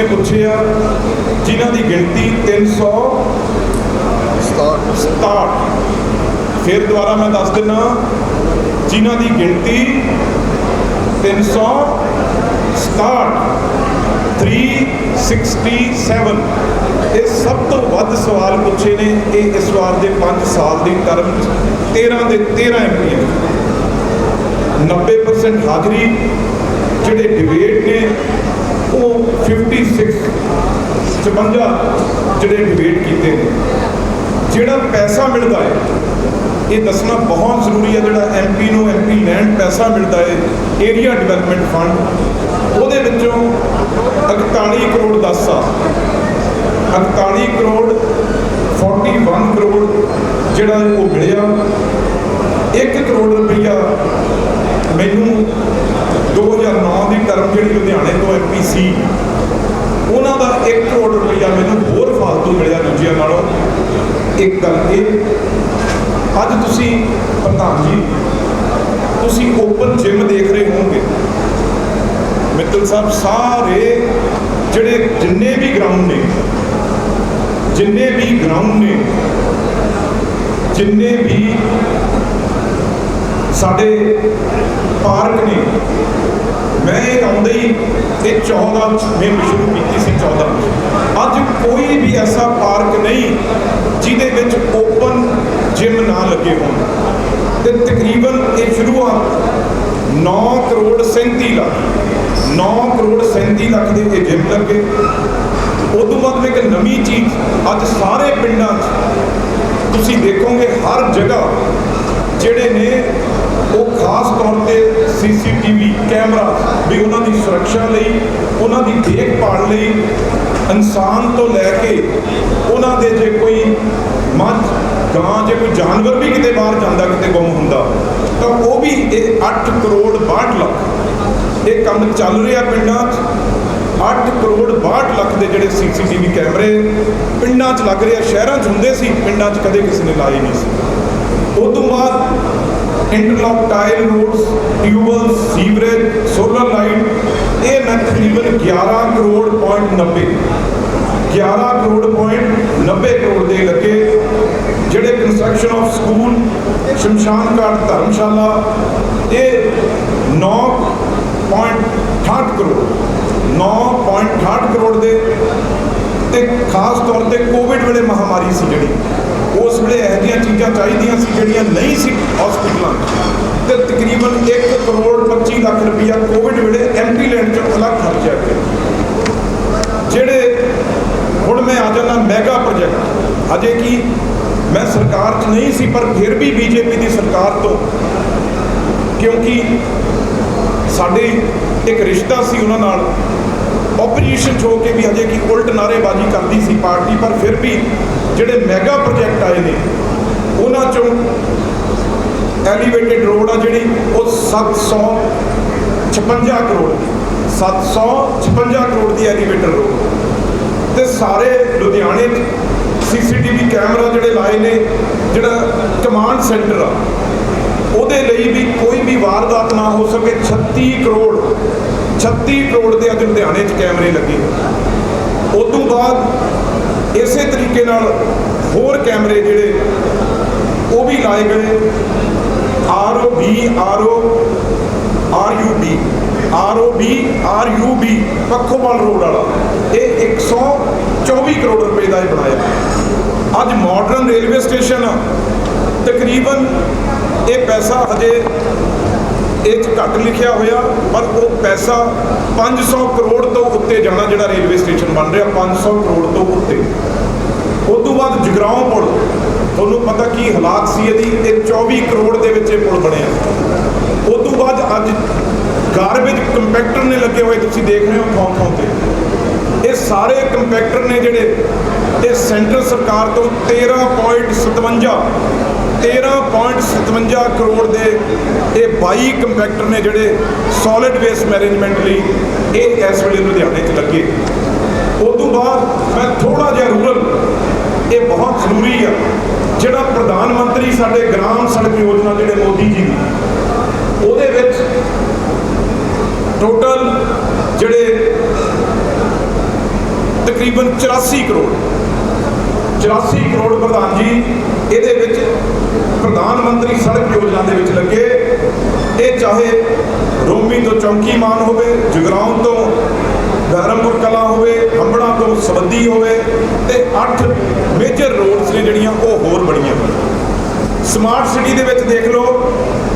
ਨੇ ਪੁੱਛੇ ਆ ਜਿਨ੍ਹਾਂ ਦੀ ਗਿਣਤੀ 300 67 ਫਿਰ ਦੁਬਾਰਾ ਮੈਂ ਦੱਸ ਦਿੰਨਾ ਜਿਨ੍ਹਾਂ ਦੀ ਗਿਣਤੀ 367 367 ਇਹ ਸਭ ਤੋਂ ਵੱਧ ਸਵਾਲ ਪੁੱਛੇ ਨੇ ਇਹ ਇਸ ਵਾਰ ਦੇ 5 ਸਾਲ ਦੀ ਟਰਮ 'ਚ। 13 ਦੇ 13 ਐਮਪੀ 90% ਹਾਜ਼ਰੀ ਜਿਹੜੇ ਡਿਬੇਟ ਨੇ ਉਹ 56 56 ਜਿਹੜੇ ਡਿਬੇਟ ਕੀਤੇ ਨੇ, ਜਿਹੜਾ ਪੈਸਾ ਮਿਲਦਾ ਹੈ, ਇਹ ਦੱਸਣਾ ਬਹੁਤ ਜ਼ਰੂਰੀ ਹੈ, ਜਿਹੜਾ ਐਮਪੀ ਨੂੰ ਐਮਪੀ ਲੈਂਡ ਪੈਸਾ ਮਿਲਦਾ ਹੈ ਏਰੀਆ ਡਿਵੈਲਪਮੈਂਟ ਫੰਡ ਉਹਦੇ ਵਿੱਚੋਂ 41 ਕਰੋੜ 10 ਸਾਲ 41 ਕਰੋੜ 41 ਕਰੋੜ ਜਿਹੜਾ ਉਹ ਮਿਲਿਆ। 1 ਕਰੋੜ ਰੁਪਈਆ ਮੈਨੂੰ 2009 ਦੀ ਟਰਮ ਜਿਹੜੀ ਲੁਧਿਆਣੇ ਤੋਂ ਐਮਪੀ ਸੀ, ਉਹਨਾਂ ਦਾ 1 ਕਰੋੜ ਰੁਪਈਆ ਮੈਨੂੰ ਹੋਰ ਫਾਲਤੂ ਮਿਲਿਆ ਦੂਜਿਆਂ ਨਾਲੋਂ। ਇੱਕ ਗੱਲ ਇਹ, ਅੱਜ ਤੁਸੀਂ, ਪ੍ਰਧਾਨ ਜੀ, ਤੁਸੀਂ ਓਪਨ ਜਿਮ ਦੇਖ ਰਹੇ ਹੋਵੋਗੇ। ਮਿੱਤਲ ਸਾਹਿਬ, ਸਾਰੇ ਜਿਹੜੇ ਜਿੰਨੇ ਵੀ ਗਰਾਊਂਡ ਨੇ, ਜਿੰਨੇ ਵੀ ਗਰਾਊਂਡ ਨੇ, ਜਿੰਨੇ ਵੀ ਸਾਡੇ ਪਾਰਕ ਨੇ ਮੈਂ ਇਹ ਆਉਂਦੇ ਹੀ ਇਹ 14 ਚ ਮੈਂ ਸ਼ੁਰੂ ਕੀਤੀ ਸੀ 14 ਚ ਅੱਜ ਕੋਈ ਵੀ ਐਸਾ ਪਾਰਕ ਨਹੀਂ ਜਿਹਦੇ ਵਿੱਚ ਓਪਨ ਜਿਮ ਨਾ ਲੱਗੇ ਹੋਣ। ਤੇ ਤਕਰੀਬਨ ਇਹ ਸ਼ੁਰੂਆਤ 9 ਕਰੋੜ 37 ਲੱਖ। 9 ਕਰੋੜ 37 ਲੱਖ ਦੇ ਇਹ ਜਿਮ ਲੱਗੇ। ਉਦੋਂ ਬਾਅਦ ਇੱਕ ਨਵੀਂ ਚੀਜ਼ ਅੱਜ ਸਾਰੇ ਪਿੰਡਾਂ 'ਚ ਤੁਸੀਂ ਦੇਖੋਗੇ ਹਰ ਜਗ੍ਹਾ ਜਿਹੜੇ ਨੇ ਉਹ ਖਾਸ ਤੌਰ ਤੇ ਸੀਸੀਟੀਵੀ ਕੈਮਰਾ ਵੀ ਉਹਨਾਂ ਦੀ ਸੁਰੱਖਿਆ ਲਈ, ਉਹਨਾਂ ਦੀ ਦੇਖਭਾਲ ਲਈ ਇਨਸਾਨ ਤੋਂ ਲੈ ਕੇ ਉਹਨਾਂ ਦੇ ਜੇ ਕੋਈ ਮੱਝ, ਗਾਂ, ਜੇ ਕੋਈ ਜਾਨਵਰ ਵੀ ਕਿਤੇ ਬਾਹਰ ਜਾਂਦਾ, ਕਿਤੇ ਗੁੰਮ ਹੁੰਦਾ, ਤਾਂ ਉਹ ਵੀ ਇਹ 8 ਕਰੋੜ 62 ਲੱਖ। ਇਹ ਕੰਮ ਚੱਲ ਰਿਹਾ ਪਿੰਡਾਂ 'ਚ। 8 ਕਰੋੜ 62 ਲੱਖ ਦੇ ਜਿਹੜੇ ਸੀਸੀਟੀਵੀ ਕੈਮਰੇ ਪਿੰਡਾਂ 'ਚ ਲੱਗ ਰਿਹਾ ਸ਼ਹਿਰਾਂ 'ਚ ਹੁੰਦੇ ਸੀ, ਪਿੰਡਾਂ 'ਚ ਕਦੇ ਕਿਸੇ ਨੇ ਲਾਏ ਨਹੀਂ ਸੀ। ਉਸ ਤੋਂ ਬਾਅਦ interlock tile roads tubewell sewerage solar light ਇਹ ਮੈਂ ਤਕਰੀਬਨ 11 ਕਰੋੜ ਪੁਆਇੰਟ 90 11 ਕਰੋੜ ਪੁਆਇੰਟ 90 ਕਰੋੜ ਦੇ ਲੱਗੇ ਜਿਹੜੇ ਕੰਸਟਰਕਸ਼ਨ ਆਫ ਸਕੂਲ ਸ਼ਮਸ਼ਾਨ ਘਾਟ ਧਰਮਸ਼ਾਲਾ ਇਹ 9.68 ਕਰੋੜ 9.68 ਕਰੋੜ ਦੇ ਤੇ ਖਾਸ ਤੌਰ ਤੇ ਕੋਵਿਡ ਵੇਲੇ ਮਹਾਮਾਰੀ ਸੀ ਜਿਹੜੀ ਉਸ ਵੇਲੇ ਇਹੋ ਜਿਹੀਆਂ ਚੀਜ਼ਾਂ ਚਾਹੀਦੀਆਂ ਸੀ ਜਿਹੜੀਆਂ ਨਹੀਂ ਸੀ ਹਸਪੀਟਲਾਂ 'ਚ। ਤੇ ਤਕਰੀਬਨ 1 ਕਰੋੜ 25 ਲੱਖ ਰੁਪਈਆ ਕੋਵਿਡ ਵੇਲੇ ਐਮਪੀ ਲੈਂਡ 'ਚ ਅਲੱਗ ਖਰਚਿਆ ਗਿਆ। ਜਿਹੜੇ ਹੁਣ ਮੈਂ ਆ ਜਾਣਾ ਮੈਗਾ ਪ੍ਰੋਜੈਕਟ ਹਜੇ ਕੀ ਮੈਂ ਸਰਕਾਰ 'ਚ ਨਹੀਂ ਸੀ, ਪਰ ਫਿਰ ਵੀ ਬੀਜੇਪੀ ਦੀ ਸਰਕਾਰ ਤੋਂ, ਕਿਉਂਕਿ ਸਾਡੇ ਇੱਕ ਰਿਸ਼ਤਾ ਸੀ ਉਹਨਾਂ ਨਾਲ ਆਪੋਜੀਸ਼ਨ ਚ ਹੋ ਕੇ ਵੀ ਹਜੇ ਕੀ ਉਲਟ ਨਾਰੇਬਾਜ਼ੀ ਕਰਦੀ ਸੀ ਪਾਰਟੀ, ਪਰ ਫਿਰ ਵੀ ਜਿਹੜੇ ਮੈਗਾ ਪ੍ਰੋਜੈਕਟ ਆਏ ਨੇ, ਉਹਨਾਂ ਚੋਂ ਐਲੀਵੇਟਡ ਰੋਡ ਆ ਜਿਹੜੀ, ਉਹ 756 ਕਰੋੜ ਦੀ 756 ਕਰੋੜ ਦੀ ਐਲੀਵੇਟਡ ਰੋਡ ਤੇ ਸਾਰੇ ਲੁਧਿਆਣੇ ਸੀਸੀਟੀਵੀ ਕੈਮਰਾ ਜਿਹੜੇ ਲਾਏ ਨੇ, ਜਿਹੜਾ ਕਮਾਂਡ ਸੈਂਟਰ ਆ, ਉਹਦੇ ਲਈ ਵੀ ਕੋਈ ਵੀ ਵਾਰਦਾਤ ਨਾ ਹੋ ਸਕੇ 36 ਕਰੋੜ 36 ਕਰੋੜ ਦੇ ਅੱਜ ਲੁਧਿਆਣੇ 'ਚ ਕੈਮਰੇ ਲੱਗੇ। ਉਸ ਤੋਂ ਬਾਅਦ ਇਸੇ ਤਰੀਕੇ ਨਾਲ ਹੋਰ ਕੈਮਰੇ ਜਿਹੜੇ, ਉਹ ਵੀ ਲਾਏ ਗਏ। R O B, R O, R U B, R O B, R U B, Pakhowal road ਵਾਲਾ। ਇਹ 124 ਕਰੋੜ ਰੁਪਏ ਦਾ ਇਹ ਬਣਾਇਆ। ਅੱਜ ਮਾਡਰਨ ਰੇਲਵੇ ਸਟੇਸ਼ਨ ਤਕਰੀਬਨ ਇਹ ਪੈਸਾ ਹਜੇ ਇਹ 'ਚ ਘੱਟ ਲਿਖਿਆ ਹੋਇਆ, ਪਰ ਉਹ ਪੈਸਾ 500 ਕਰੋੜ ਤੋਂ ਉੱਤੇ ਜਾਣਾ ਜਿਹੜਾ ਰੇਲਵੇ ਸਟੇਸ਼ਨ ਬਣ ਰਿਹਾ 500 ਕਰੋੜ ਤੋਂ ਉੱਤੇ। ਉਸ ਤੋਂ ਬਾਅਦ ਜਗਰਾਉਂ ਪੁਲ, ਤੁਹਾਨੂੰ ਪਤਾ ਕੀ ਹਾਲਾਤ ਸੀ ਇਹਦੀ? ਇਹ 24 ਕਰੋੜ ਦੇ ਵਿੱਚ ਇਹ ਪੁਲ ਬਣਿਆ। ਉਸ ਤੋਂ ਬਾਅਦ ਅੱਜ ਗਾਰਬੇਜ ਕੰਪੈਕਟਰ ਨੇ ਲੱਗੇ ਹੋਏ, ਤੁਸੀਂ ਦੇਖ ਰਹੇ ਹੋ ਥਾਂ ਥਾਂ ਤੇ। ਇਹ ਸਾਰੇ ਕੰਪੈਕਟਰ ਨੇ ਜਿਹੜੇ, ਇਹ ਸੈਂਟਰ ਸਰਕਾਰ ਤੋਂ 13.57 13.57 ਕਰੋੜ ਦੇ ਇਹ 22 ਕੰਪੈਕਟਰ ਨੇ ਜਿਹੜੇ ਸੋਲਿਡ ਵੇਸਟ ਮੈਨੇਜਮੈਂਟ ਲਈ ਇਹ ਇਸ ਵੇਲੇ ਲੁਧਿਆਣੇ 'ਚ ਲੱਗੇ। ਉਸ ਤੋਂ ਬਾਅਦ ਮੈਂ ਥੋੜਾ ਜਿਹਾ ਰੂਰਲ ਇਹ ਬਹੁਤ ਜ਼ਰੂਰੀ ਆ। ਜਿਹੜਾ ਪ੍ਰਧਾਨ ਮੰਤਰੀ ਸਾਡੇ ਗ੍ਰਾਮ ਸੜਕ ਯੋਜਨਾ ਜਿਹੜੇ ਮੋਦੀ ਜੀ ਦੀ ਉਹਦੇ ਵਿੱਚ ਟੋਟਲ ਜਿਹੜੇ ਤਕਰੀਬਨ 84 ਕਰੋੜ 84 ਕਰੋੜ ਪ੍ਰਧਾਨ ਜੀ, ਇਹਦੇ ਵਿੱਚ ਪ੍ਰਧਾਨ ਮੰਤਰੀ ਸੜਕ ਯੋਜਨਾ ਦੇ ਵਿੱਚ ਲੱਗੇ। ਇਹ ਚਾਹੇ ਰੋਮੀ ਤੋਂ ਚੌਂਕੀਮਾਨ ਹੋਵੇ, ਜਗਰਾਉਂ ਤੋਂ ਧਰਮਪੁਰ ਕਲਾ ਹੋਵੇ, ਹੰਬੜਾ ਤੋਂ ਸਬੰਦੀ ਹੋਵੇ, ਤੇ 8 ਮੇਜਰ ਰੋਡਸ ਨੇ ਜਿਹੜੀਆਂ ਉਹ ਹੋਰ ਬਣੀਆਂ। ਸਮਾਰਟ ਸਿਟੀ ਦੇ ਵਿੱਚ ਦੇਖ ਲਓ,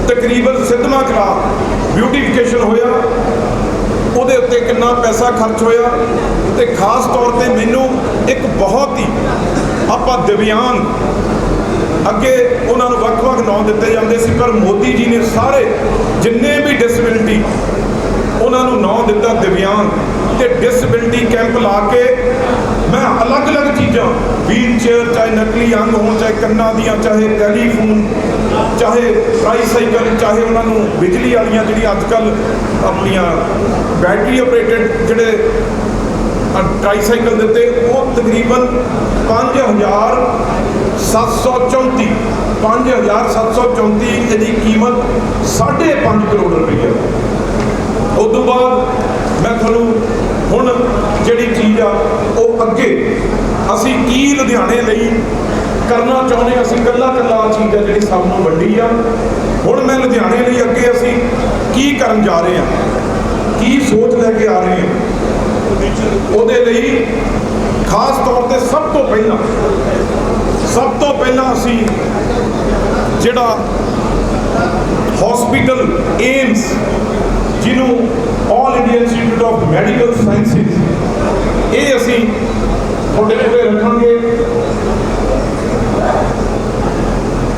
ਤਕਰੀਬਨ ਸਿੱਧਵਾਂ ਕਲਾ ਬਿਊਟੀਫਿਕੇਸ਼ਨ ਹੋਇਆ। ਉਹਦੇ ਉੱਤੇ ਕਿੰਨਾ ਪੈਸਾ ਖਰਚ ਹੋਇਆ। ਤੇ ਖਾਸ ਤੌਰ ਤੇ ਮੈਨੂੰ ਇੱਕ ਬਹੁਤ ਹੀ ਆਪਾਂ ਦਿਵਿਆਂਗ। ਅੱਗੇ ਉਹਨਾਂ ਨੂੰ ਵੱਖ-ਵੱਖ ਨਾਂ ਦਿੱਤੇ ਜਾਂਦੇ ਸੀ, ਪਰ ਮੋਦੀ ਜੀ ਨੇ ਸਾਰੇ ਜਿੰਨੇ ਵੀ ਡਿਸੇਬਿਲਿਟੀ ਉਹਨਾਂ ਨੂੰ ਨਾਂ ਦਿੱਤਾ ਦਿਵਿਆਂਗ। ਤੇ ਡਿਸੇਬਿਲਿਟੀ ਕੈਂਪ ਲਾ ਕੇ ਮੈਂ ਅਲੱਗ-ਅਲੱਗ ਚੀਜ਼ਾਂ ਵੀਲ ਚੇਅਰ ਚਾਹੇ ਨਕਲੀ ਅੰਗ ਹੋਣ, ਚਾਹੇ ਕੰਨਾਂ ਦੀਆਂ, ਚਾਹੇ ਟੈਲੀਫੋਨ ਚਾਹੇ ਟ੍ਰਾਈਸਾਈਕਲ ਚਾਹੇ ਉਹਨਾਂ ਨੂੰ ਬਿਜਲੀ ਵਾਲੀਆਂ ਜਿਹੜੀਆਂ ਅੱਜ ਕੱਲ ਆਪਣੀਆਂ ਬੈਟਰੀ ਆਪਰੇਟਡ ਜਿਹੜੇ ਟ੍ਰਾਈਸਾਈਕਲ ਦਿੱਤੇ, ਉਹ ਤਕਰੀਬਨ 5734 5734 ਇਹਦੀ ਕੀਮਤ 5.5 ਕਰੋੜ ਰੁਪਏ ਉਸ ਤੋਂ ਬਾਅਦ ਮੈਂ ਤੁਹਾਨੂੰ ਹੁਣ ਜਿਹੜੀ ਚੀਜ਼ ਆ ਉਹ ਅੱਗੇ ਅਸੀਂ ਕੀ ਲੁਧਿਆਣੇ ਲਈ ਕਰਨਾ ਚਾਹੁੰਦੇ ਹਾਂ, ਅਸੀਂ ਕੱਲਾ ਕੱਲਾ ਚੀਜ਼ ਆ ਜਿਹੜੀ ਸਭ ਨੂੰ ਵੱਡੀ ਆ। ਹੁਣ ਮੈਂ ਲੁਧਿਆਣੇ ਲਈ ਅੱਗੇ ਅਸੀਂ ਕੀ ਕਰਨ ਜਾ ਰਹੇ ਹਾਂ ਕੀ ਸੋਚ ਲੈ ਕੇ ਆ ਰਹੇ ਹਾਂ ਉਹਦੇ ਲਈ ਖਾਸ ਤੌਰ ਤੇ ਸਭ ਤੋਂ ਪਹਿਲਾਂ, ਸਭ ਤੋਂ ਪਹਿਲਾਂ ਅਸੀਂ ਜਿਹੜਾ ਹਸਪੀਟਲ ਏਮਸ ਜਿਹਨੂੰ All India Institute of Medical Sciences ਇਹ ਅਸੀਂ ਤੁਹਾਡੇ ਕੋਲੇ ਰੱਖਾਂਗੇ।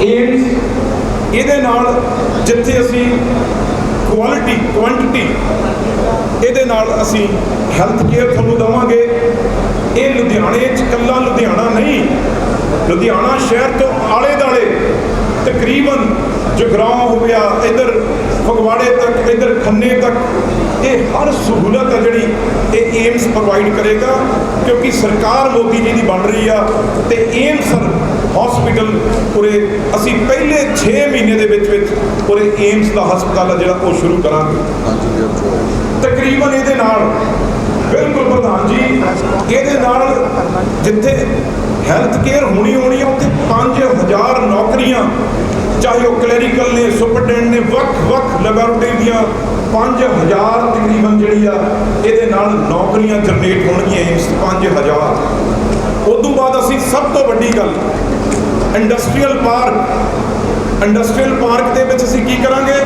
ਏਮਸ ਇਹਦੇ ਨਾਲ ਜਿੱਥੇ ਅਸੀਂ ਕੁਆਲਿਟੀ ਕੁਆਂਟੀਟੀ ਇਹਦੇ ਨਾਲ ਅਸੀਂ ਹੈਲਥ ਕੇਅਰ ਤੁਹਾਨੂੰ ਦਵਾਂਗੇ। ਇਹ ਲੁਧਿਆਣੇ ਚ ਕੱਲਾ ਲੁਧਿਆਣਾ ਨਹੀਂ। ਲੁਧਿਆਣਾ ਸ਼ਹਿਰ ਤੋਂ ਆਲੇ ਦਾਲੇ ਤਕਰੀਬਨ ਜਗਰਾਉਂ ਹੋ ਗਿਆ, ਇਧਰ ਫਗਵਾੜੇ ਤੱਕ, ਇਧਰ ਖੰਨੇ ਤੱਕ। ਇਹ ਹਰ ਸਹੂਲਤ ਹੈ ਜਿਹੜੀ ਇਹ ਏਮਸ ਪ੍ਰੋਵਾਈਡ ਕਰੇਗਾ, ਕਿਉਂਕਿ ਸਰਕਾਰ ਮੋਦੀ ਜੀ ਦੀ ਬਣ ਰਹੀ ਆ ਤੇ ਏਮਸ ਹਸਪੀਟਲ ਉਰੇ ਅਸੀਂ ਪਹਿਲੇ 6 ਮਹੀਨੇ ਦੇ ਵਿੱਚ ਵਿੱਚ ਉਰੇ ਏਮਸ ਦਾ ਹਸਪਤਾਲ ਆ ਜਿਹੜਾ ਉਹ ਸ਼ੁਰੂ ਕਰਾਂਗੇ। ਤਕਰੀਬਨ ਇਹਦੇ ਨਾਲ, ਬਿਲਕੁਲ ਪ੍ਰਧਾਨ ਜੀ, ਇਹਦੇ ਨਾਲ ਜਿੱਥੇ ਹੈਲਥ ਕੇਅਰ ਹੋਣੀ ਹੋਣੀ ਆ, ਉੱਥੇ 5000 ਨੌਕਰੀਆਂ, ਚਾਹੇ ਉਹ ਕਲੈਰੀਕਲ ਨੇ ਸੁਪਰਡੈਂਟ ਨੇ ਵੱਖ-ਵੱਖ ਲੈਬੋਰਟਰੀ ਦੀਆਂ 5000 ਤਕਰੀਬਨ ਜਿਹੜੀ ਆ, ਇਹਦੇ ਨਾਲ ਨੌਕਰੀਆਂ ਜਨਰੇਟ ਹੋਣਗੀਆਂ ਇਸ 5000 ਉਸ ਤੋਂ ਬਾਅਦ ਅਸੀਂ ਸਭ ਤੋਂ ਵੱਡੀ ਗੱਲ ਇੰਡਸਟਰੀਅਲ ਪਾਰਕ ਇੰਡਸਟਰੀਅਲ ਪਾਰਕ ਦੇ ਵਿੱਚ ਅਸੀਂ ਕੀ ਕਰਾਂਗੇ?